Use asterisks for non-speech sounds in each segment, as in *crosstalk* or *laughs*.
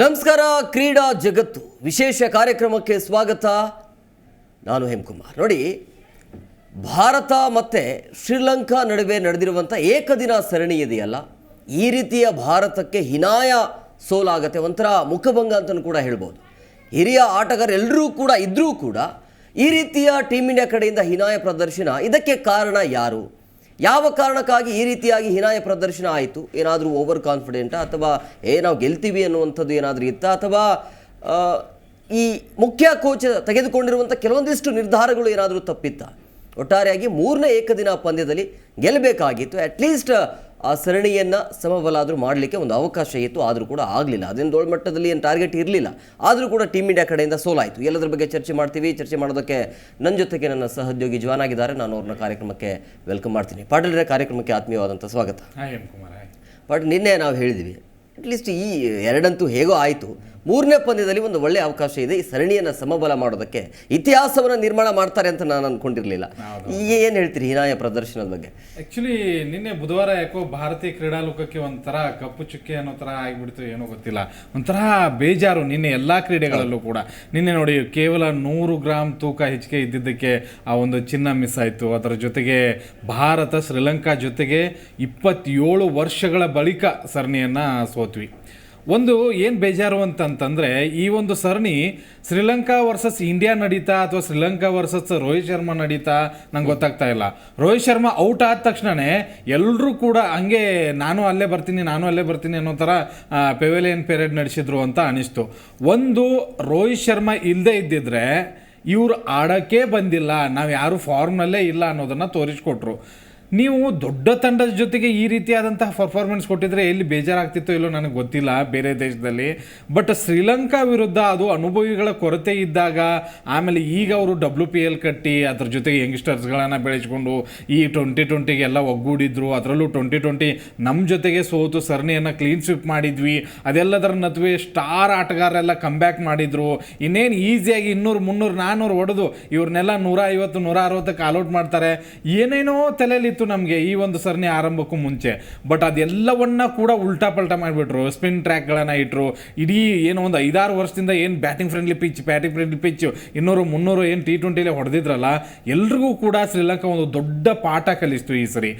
ನಮಸ್ಕಾರ, ಕ್ರೀಡಾ ಜಗತ್ತು. ವಿಶೇಷ ಕಾರ್ಯಕ್ರಮಕ್ಕೆ ಸ್ವಾಗತ. ನಾನು ಹೇಮಕುಮಾರ್. ನೋಡಿ, ಭಾರತ ಮತ್ತು ಶ್ರೀಲಂಕಾ ನಡುವೆ ನಡೆದಿರುವಂಥ ಏಕದಿನ ಸರಣಿ ಇದೆಯಲ್ಲ? ಈ ರೀತಿಯ ಭಾರತಕ್ಕೆ ಹಿನಾಯ ಸೋಲಾಗತ್ತೆ ಒಂಥರ ಮುಖಭಂಗ ಅಂತಲೂ ಕೂಡ ಹೇಳ್ಬೋದು. ಹಿರಿಯ ಆಟಗಾರರೆಲ್ಲರೂ ಕೂಡ ಇದ್ದರೂ ಕೂಡ ಈ ರೀತಿಯ ಟೀಮ್ ಇಂಡಿಯಾ ಕಡೆಯಿಂದ ಹಿನಾಯ ಪ್ರದರ್ಶನ ಇದಕ್ಕೆ ಕಾರಣ ಯಾರು? ಯಾವ ಕಾರಣಕ್ಕಾಗಿ ಈ ರೀತಿಯಾಗಿ ಹಿನಾಯ ಪ್ರದರ್ಶನ ಆಯಿತು? ಏನಾದರೂ ಓವರ್ ಕಾನ್ಫಿಡೆಂಟಾ ಅಥವಾ, ಏ, ನಾವು ಗೆಲ್ತೀವಿ ಅನ್ನುವಂಥದ್ದು ಏನಾದರೂ ಇತ್ತಾ? ಅಥವಾ ಈ ಮುಖ್ಯ ಕೋಚ್ ತೆಗೆದುಕೊಂಡಿರುವಂಥ ಕೆಲವೊಂದಿಷ್ಟು ನಿರ್ಧಾರಗಳು ಏನಾದರೂ ತಪ್ಪಿತ್ತಾ? ಒಟ್ಟಾರೆಯಾಗಿ ಮೂರನೇ ಏಕದಿನ ಪಂದ್ಯದಲ್ಲಿ ಗೆಲ್ಲಬೇಕಾಗಿತ್ತು ಅಟ್ಲೀಸ್ಟ್ ಆ ಸರಣಿಯನ್ನು ಸಮಬಲಾದರೂ ಮಾಡಲಿಕ್ಕೆ ಒಂದು ಅವಕಾಶ ಇತ್ತು ಆದರೂ ಕೂಡ ಆಗಲಿಲ್ಲ. ಅದೇನು ದೊಡ್ಡ ಮಟ್ಟದಲ್ಲಿ ಏನು ಟಾರ್ಗೆಟ್ ಇರಲಿಲ್ಲ. ಆದರೂ ಕೂಡ ಟೀಮ್ ಇಂಡಿಯಾ ಕಡೆಯಿಂದ ಸೋಲಾಯಿತು. ಎಲ್ಲದರ ಬಗ್ಗೆ ಚರ್ಚೆ ಮಾಡ್ತೀವಿ. ಚರ್ಚೆ ಮಾಡೋದಕ್ಕೆ ನನ್ನ ಜೊತೆಗೆ ನನ್ನ ಸಹೋದ್ಯೋಗಿ ಜ್ವಾನ್ ಆಗಿದ್ದಾರೆ ನಾನು ಅವ್ರನ್ನ ಕಾರ್ಯಕ್ರಮಕ್ಕೆ ವೆಲ್ಕಮ್ ಮಾಡ್ತೀನಿ. ಪಾಟೀಲ್ರೆ ಕಾರ್ಯಕ್ರಮಕ್ಕೆ ಆತ್ಮೀಯವಾದಂಥ ಸ್ವಾಗತ. ಪಾಟೀಲ್ ನಿನ್ನೆ ನಾವು ಹೇಳಿದ್ವಿ ಅಟ್ಲೀಸ್ಟ್ ಈ ಎರಡಂತೂ ಹೇಗೋ ಆಯಿತು. ಮೂರನೇ ಪಂದ್ಯದಲ್ಲಿ ಒಂದು ಒಳ್ಳೆಯ ಅವಕಾಶ ಇದೆ. ಈ ಸರಣಿಯನ್ನು ಸಮಬಲ ಮಾಡೋದಕ್ಕೆ ಇತಿಹಾಸವನ್ನು ನಿರ್ಮಾಣ ಮಾಡ್ತಾರೆ ಅಂತ ನಾನು ಅಂದ್ಕೊಂಡಿರಲಿಲ್ಲ ಈಗ ಏನು ಹೇಳ್ತೀರಿ ಹೀನಾಯ ಪ್ರದರ್ಶನದ ಬಗ್ಗೆ? ಆ್ಯಕ್ಚುಲಿ ನಿನ್ನೆ ಬುಧವಾರ ಯಾಕೋ ಭಾರತೀಯ ಕ್ರೀಡಾಲೋಕಕ್ಕೆ ಒಂಥರ ಕಪ್ಪು ಚುಕ್ಕೆ ಅನ್ನೋ ಥರ ಆಗಿಬಿಡ್ತು ಏನೋ ಗೊತ್ತಿಲ್ಲ. ಒಂಥರ ಬೇಜಾರು ನಿನ್ನೆ ಎಲ್ಲ ಕ್ರೀಡೆಗಳಲ್ಲೂ ಕೂಡ. ನಿನ್ನೆ ನೋಡಿ ಕೇವಲ ನೂರು ಗ್ರಾಮ್ ತೂಕ ಹೆಚ್ಚಿಗೆ ಇದ್ದಿದ್ದಕ್ಕೆ ಆ ಒಂದು ಚಿನ್ನ ಮಿಸ್ ಆಯಿತು. ಅದರ ಜೊತೆಗೆ ಭಾರತ ಶ್ರೀಲಂಕಾ ಜೊತೆಗೆ ಇಪ್ಪತ್ತೇಳು ವರ್ಷಗಳ ಬಳಿಕ ಸರಣಿಯನ್ನು ಸೋತ್ವಿ. ಒಂದು ಏನು ಬೇಜಾರು ಅಂತಂತಂದರೆ, ಈ ಒಂದು ಸರಣಿ ಶ್ರೀಲಂಕಾ ವರ್ಸಸ್ ಇಂಡಿಯಾ ನಡೀತಾ ಅಥವಾ ಶ್ರೀಲಂಕಾ ವರ್ಸಸ್ ರೋಹಿತ್ ಶರ್ಮಾ ನಡೀತಾ, ನಂಗೆ ಗೊತ್ತಾಗ್ತಾ ಇಲ್ಲ. ರೋಹಿತ್ ಶರ್ಮಾ ಔಟ್ ಆದ ತಕ್ಷಣವೇ ಎಲ್ಲರೂ ಕೂಡ ಹಂಗೆ ನಾನು ಅಲ್ಲೇ ಬರ್ತೀನಿ, ನಾನು ಅಲ್ಲೇ ಬರ್ತೀನಿ ಅನ್ನೋ ಥರ ಪೆವೆಲಿಯನ್ ಪೇರೇಡ್ ನಡೆಸಿದ್ರು ಅಂತ ಅನಿಸ್ತು. ಒಂದು ರೋಹಿತ್ ಶರ್ಮಾ ಇಲ್ಲದೇ ಇದ್ದಿದ್ರೆ ಇವರು ಆಡೋಕ್ಕೆ ಬಂದಿಲ್ಲ, ನಾವು ಯಾರು ಫಾರ್ಮ್ನಲ್ಲೇ ಇಲ್ಲ ಅನ್ನೋದನ್ನು ತೋರಿಸ್ಕೊಟ್ರು. ನೀವು ದೊಡ್ಡ ತಂಡದ ಜೊತೆಗೆ ಈ ರೀತಿಯಾದಂತಹ ಪರ್ಫಾರ್ಮೆನ್ಸ್ ಕೊಟ್ಟಿದ್ರೆ ಎಲ್ಲಿ ಬೇಜಾರಾಗ್ತಿತ್ತೋ ಇಲ್ಲೋ ನನಗೆ ಗೊತ್ತಿಲ್ಲ ಬೇರೆ ದೇಶದಲ್ಲಿ. ಬಟ್ ಶ್ರೀಲಂಕಾ ವಿರುದ್ಧ ಅದು ಅನುಭವಿಗಳ ಕೊರತೆ ಇದ್ದಾಗ, ಆಮೇಲೆ ಈಗ ಅವರು ಡಬ್ಲ್ಯೂ ಪಿ ಎಲ್ ಕಟ್ಟಿ ಅದ್ರ ಜೊತೆಗೆ ಯಂಗ್ಸ್ಟರ್ಸ್ಗಳನ್ನು ಬೆಳೆಸ್ಕೊಂಡು ಈ ಟ್ವೆಂಟಿ ಟ್ವೆಂಟಿಗೆಲ್ಲ ಒಗ್ಗೂಡಿದ್ರು. ಅದರಲ್ಲೂ ಟ್ವೆಂಟಿ ಟ್ವೆಂಟಿ ನಮ್ಮ ಜೊತೆಗೆ ಸೋತು ಸರಣಿಯನ್ನು ಕ್ಲೀನ್ ಸ್ವೀಪ್ ಮಾಡಿದ್ವಿ. ಅದೆಲ್ಲದರ ನಡುವೆ ಸ್ಟಾರ್ ಆಟಗಾರರೆಲ್ಲ ಕಮ್ಬ್ಯಾಕ್ ಮಾಡಿದ್ರು. ಇನ್ನೇನು ಈಸಿಯಾಗಿ ಇನ್ನೂರು, ಮುನ್ನೂರು ನಾನ್ನೂರು ಹೊಡೆದು ಇವ್ರನ್ನೆಲ್ಲ ನೂರ ಐವತ್ತು ನೂರ ಅರವತ್ತಕ್ಕೆ ಆಲ್ಔಟ್ ಮಾಡ್ತಾರೆ. ಏನೇನೋ ತಲೆಯಲ್ಲಿತ್ತು ನಮಗೆ ಈ ಒಂದು ಸರಣಿ ಆರಂಭಕ್ಕೂ ಮುಂಚೆ. ಬಟ್ ಅದೆಲ್ಲವನ್ನ ಕೂಡ ಉಲ್ಟಾ ಪಲ್ಟಾ ಮಾಡಿಬಿಟ್ರು. ಸ್ಪಿನ್ ಟ್ರ್ಯಾಕ್ಗಳನ್ನು ಇಟ್ಟರು ಇಡೀ ಏನೋ ಒಂದು ಐದಾರು ವರ್ಷದಿಂದ ಏನು batting friendly pitch batting friendly pitch ಇನ್ನೂರು ಮುನ್ನೂರು ಏನು ಟಿ ಟ್ವೆಂಟಿಲೇ ಹೊಡೆದಿದ್ರಲ್ಲ ಎಲ್ರಿಗೂ ಕೂಡ ಶ್ರೀಲಂಕಾ ಒಂದು ದೊಡ್ಡ ಪಾಠ ಕಲಿಸ್ತು ಈ ಸರಿ.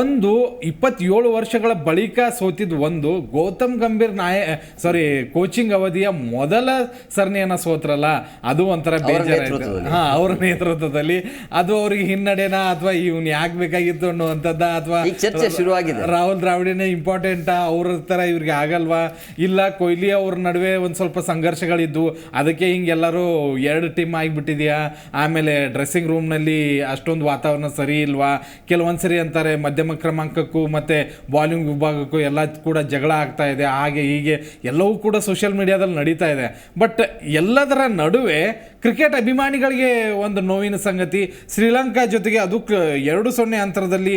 ಒಂದು ಇಪ್ಪತ್ತೇಳು ವರ್ಷಗಳ ಬಳಿಕ ಸೋತಿದ್ದು ಒಂದು ಗೌತಮ್ ಗಂಭೀರ್ ನಾಯ ಸಾರಿ ಕೋಚಿಂಗ್ ಅವಧಿಯ ಮೊದಲ ಸರಣಿಯನ್ನ ಸೋತ್ರಲ್ಲ ಅದು ಒಂಥರ ಬೇಜಾರಾಯ್ತು. ನೇತೃತ್ವದಲ್ಲಿ. ಹಾ ಅವರ ನೇತೃತ್ವದಲ್ಲಿ. ಅದು ಅವ್ರಿಗೆ ಹಿನ್ನಡೆನಾ ಅಥವಾ ಇವ್ನು ಯಾಕೆ ಬೇಕಾಗಿತ್ತು ಅನ್ನುವಂಥದ್ದ ಅಥವಾ ಚರ್ಚೆ ಶುರುವಾಗಿದೆ. ರಾಹುಲ್ ದ್ರಾವಿಡನೇ ಇಂಪಾರ್ಟೆಂಟಾ ಅವ್ರ ಥರ ಇವ್ರಿಗೆ ಆಗಲ್ವಾ? ಇಲ್ಲ ಕೊಹ್ಲಿ ಅವ್ರ ನಡುವೆ ಒಂದು ಸ್ವಲ್ಪ ಸಂಘರ್ಷಗಳಿದ್ದು ಅದಕ್ಕೆ ಹಿಂಗೆಲ್ಲರೂ ಎರಡು ಟೀಮ್ ಆಗಿಬಿಟ್ಟಿದ್ಯಾ? ಆಮೇಲೆ ಡ್ರೆಸ್ಸಿಂಗ್ ರೂಮ್ನಲ್ಲಿ ಅಷ್ಟೊಂದು ವಾತಾವರಣ ಸರಿ ಇಲ್ವಾ? ಕೆಲವೊಂದು ಸರಿ ಅಂತಾರೆ ಮಧ್ಯಮ ಕ್ರಮಾಂಕಕ್ಕೂ ಮತ್ತು ಬಾಲಿಂಗ್ ವಿಭಾಗಕ್ಕೂ ಎಲ್ಲ ಕೂಡ ಜಗಳ ಆಗ್ತಾ ಇದೆ ಹಾಗೆ ಹೀಗೆ ಎಲ್ಲವೂ ಕೂಡ ಸೋಷಿಯಲ್ ಮೀಡಿಯಾದಲ್ಲಿ ನಡೀತಾ ಇದೆ. ಬಟ್ ಎಲ್ಲದರ ನಡುವೆ ಕ್ರಿಕೆಟ್ ಅಭಿಮಾನಿಗಳಿಗೆ ಒಂದು ನೋವಿನ ಸಂಗತಿ. ಶ್ರೀಲಂಕಾ ಜೊತೆಗೆ ಅದು ಎರಡು ಸೊನ್ನೆ ಅಂತರದಲ್ಲಿ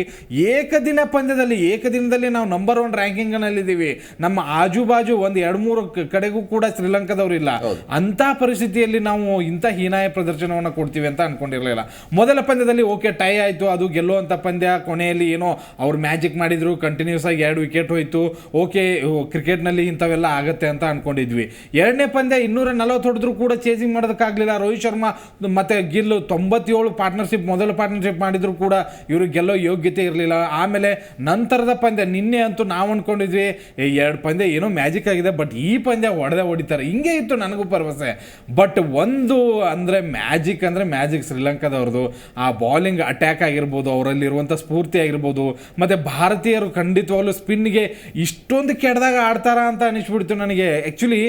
ಏಕದಿನ ಪಂದ್ಯದಲ್ಲಿ ಏಕದಿನದಲ್ಲಿ ನಾವು ನಂಬರ್ ಒನ್ ರ್ಯಾಂಕಿಂಗ್ನಲ್ಲಿದ್ದೀವಿ ನಮ್ಮ ಆಜು ಬಾಜು ಒಂದು ಎರಡು ಮೂರು ಕಡೆಗೂ ಕೂಡ ಶ್ರೀಲಂಕಾದವರು ಇಲ್ಲ. ಅಂತ ಪರಿಸ್ಥಿತಿಯಲ್ಲಿ ನಾವು ಇಂಥ ಹೀನಾಯ ಪ್ರದರ್ಶನವನ್ನು ಕೊಡ್ತೀವಿ ಅಂತ ಅನ್ಕೊಂಡಿರಲಿಲ್ಲ. ಮೊದಲ ಪಂದ್ಯದಲ್ಲಿ ಓಕೆ ಟೈ ಆಯಿತು ಅದು ಗೆಲ್ಲುವಂಥ ಪಂದ್ಯ. ಕೊನೆಯಲ್ಲಿ ಏನೋ ಅವ್ರು ಮ್ಯಾಜಿಕ್ ಮಾಡಿದ್ರು ಕಂಟಿನ್ಯೂಸ್ ಆಗಿ ಎರಡು ವಿಕೆಟ್ ಹೋಯ್ತು. ಓಕೆ ಕ್ರಿಕೆಟ್ನಲ್ಲಿ ಇಂಥವೆಲ್ಲ ಆಗತ್ತೆ ಅಂತ ಅನ್ಕೊಂಡಿದ್ವಿ. ಎರಡನೇ ಪಂದ್ಯ ಇನ್ನೂರ ನಲವತ್ತು ಹೊಡೆದ್ರು ಕೂಡ ಚೇಸಿಂಗ್ ಮಾಡೋದಕ್ಕಾಗಲಿಲ್ಲ. ರೋಹಿತ್ ಶರ್ಮಾ ಮತ್ತೆ ಗಿಲ್ಲು ತೊಂಬತ್ತೇಳು ಪಾರ್ಟ್ನರ್ಶಿಪ್ ಮೊದಲ ಪಾರ್ಟ್ನರ್ಶಿಪ್ ಮಾಡಿದ್ರು ಕೂಡ ಇವರು ಗೆಲ್ಲೋ ಯೋಗ್ಯತೆ ಇರಲಿಲ್ಲ. ಆಮೇಲೆ ನಂತರದ ಪಂದ್ಯ ನಿನ್ನೆ ಅಂತೂ ನಾವು ಅಂದ್ಕೊಂಡಿದ್ವಿ ಎರಡು ಪಂದ್ಯ ಏನೋ ಮ್ಯಾಜಿಕ್ ಆಗಿದೆ, ಬಟ್ ಈ ಪಂದ್ಯ ಹೊಡೆದೇ ಹೊಡಿತಾರೆ. ಹಿಂಗೆ ಇತ್ತು ನನಗೂ ಪರವಸೆ ಬಟ್ ಒಂದು ಅಂದರೆ ಮ್ಯಾಜಿಕ್ ಅಂದರೆ ಮ್ಯಾಜಿಕ್ ಶ್ರೀಲಂಕಾದವ್ರದ್ದು ಆ ಬಾಲಿಂಗ್ ಅಟ್ಯಾಕ್ ಆಗಿರ್ಬೋದು ಅವರಲ್ಲಿರುವಂಥ ಸ್ಫೂರ್ತಿ ಆಗಿರ್ಬೋದು, ಮತ್ತು ಭಾರತೀಯರು ಖಂಡಿತವಾಗ್ಲೂ ಸ್ಪಿನ್ಗೆ ಇಷ್ಟೊಂದು ಕೆಡ್ದಾಗ ಆಡ್ತಾರ ಅಂತ ಅನಿಸ್ಬಿಡ್ತು ನನಗೆ. ಆ್ಯಕ್ಚುಲಿ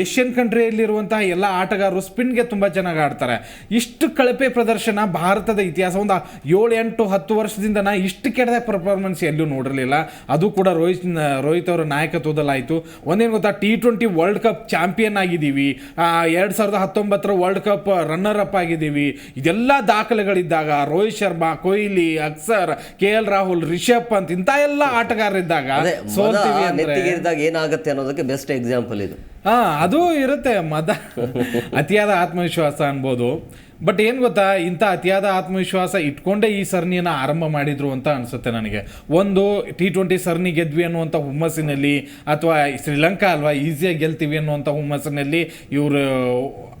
ಏಷ್ಯನ್ ಕಂಟ್ರಿಯಲ್ಲಿರುವಂತಹ ಎಲ್ಲ ಆಟಗಾರರು ಸ್ಪಿನ್ಗೆ ತುಂಬ ಚೆನ್ನಾಗಿ ಆಡ್ತಾರೆ. ಇಷ್ಟು ಕಳಪೆ ಪ್ರದರ್ಶನ ಭಾರತದ ಇತಿಹಾಸ, ಒಂದು ಏಳು ಎಂಟು ಹತ್ತು ವರ್ಷದಿಂದ ನಾ ಇಷ್ಟು ಕೆಟ್ಟದ ಪರ್ಫಾರ್ಮೆನ್ಸ್ ಎಲ್ಲೂ ನೋಡಿರಲಿಲ್ಲ. ಅದು ಕೂಡ ರೋಹಿತ್ ರೋಹಿತ್ ಅವರ ನಾಯಕತ್ವದಲ್ಲಾಯಿತು. ಒಂದೇನು ಗೊತ್ತಾ T twenty world cup champion ಆಗಿದ್ದೀವಿ. ಎರಡು ಸಾವಿರದ ಹತ್ತೊಂಬತ್ತರ ವರ್ಲ್ಡ್ ಕಪ್ ರನ್ನರ್ ಅಪ್ ಆಗಿದ್ದೀವಿ. ಇದೆಲ್ಲ ದಾಖಲೆಗಳಿದ್ದಾಗ ರೋಹಿತ್ ಶರ್ಮಾ ಕೊಹ್ಲಿ ಅಕ್ಸರ್ ಕೆ ಎಲ್ ರಾಹುಲ್ ರಿಷಬ್ ಪಂತ್ ಇಂಥ ಎಲ್ಲ ಆಟಗಾರರಿದ್ದಾಗ ನೆತ್ತಿಗೇರಿದಾಗ ಏನಾಗುತ್ತೆ ಅನ್ನೋದಕ್ಕೆ ಬೆಸ್ಟ್ ಎಕ್ಸಾಂಪಲ್ ಇದು. ಹಾ ಅದು ಇರುತ್ತೆ ಮದ. ಅತಿಯಾದ ಆತ್ಮವಿಶ್ವಾಸ ಅನ್ಬೋದು. ಬಟ್ ಏನು ಗೊತ್ತಾ, ಇಂಥ ಅತಿಯಾದ ಆತ್ಮವಿಶ್ವಾಸ ಇಟ್ಕೊಂಡೇ ಈ ಸರಣಿಯನ್ನು ಆರಂಭ ಮಾಡಿದ್ರು ಅಂತ ಅನಿಸುತ್ತೆ ನನಗೆ. ಒಂದು ಟಿ ಟ್ವೆಂಟಿ ಸರಣಿ ಗೆದ್ವಿ ಅನ್ನುವಂಥ ಹುಮ್ಮಸ್ಸಿನಲ್ಲಿ, ಅಥವಾ ಶ್ರೀಲಂಕಾ ಅಲ್ವಾ ಈಸಿಯಾಗಿ ಗೆಲ್ತೀವಿ ಅನ್ನುವಂಥ ಹುಮ್ಮಸ್ಸಿನಲ್ಲಿ ಇವರು,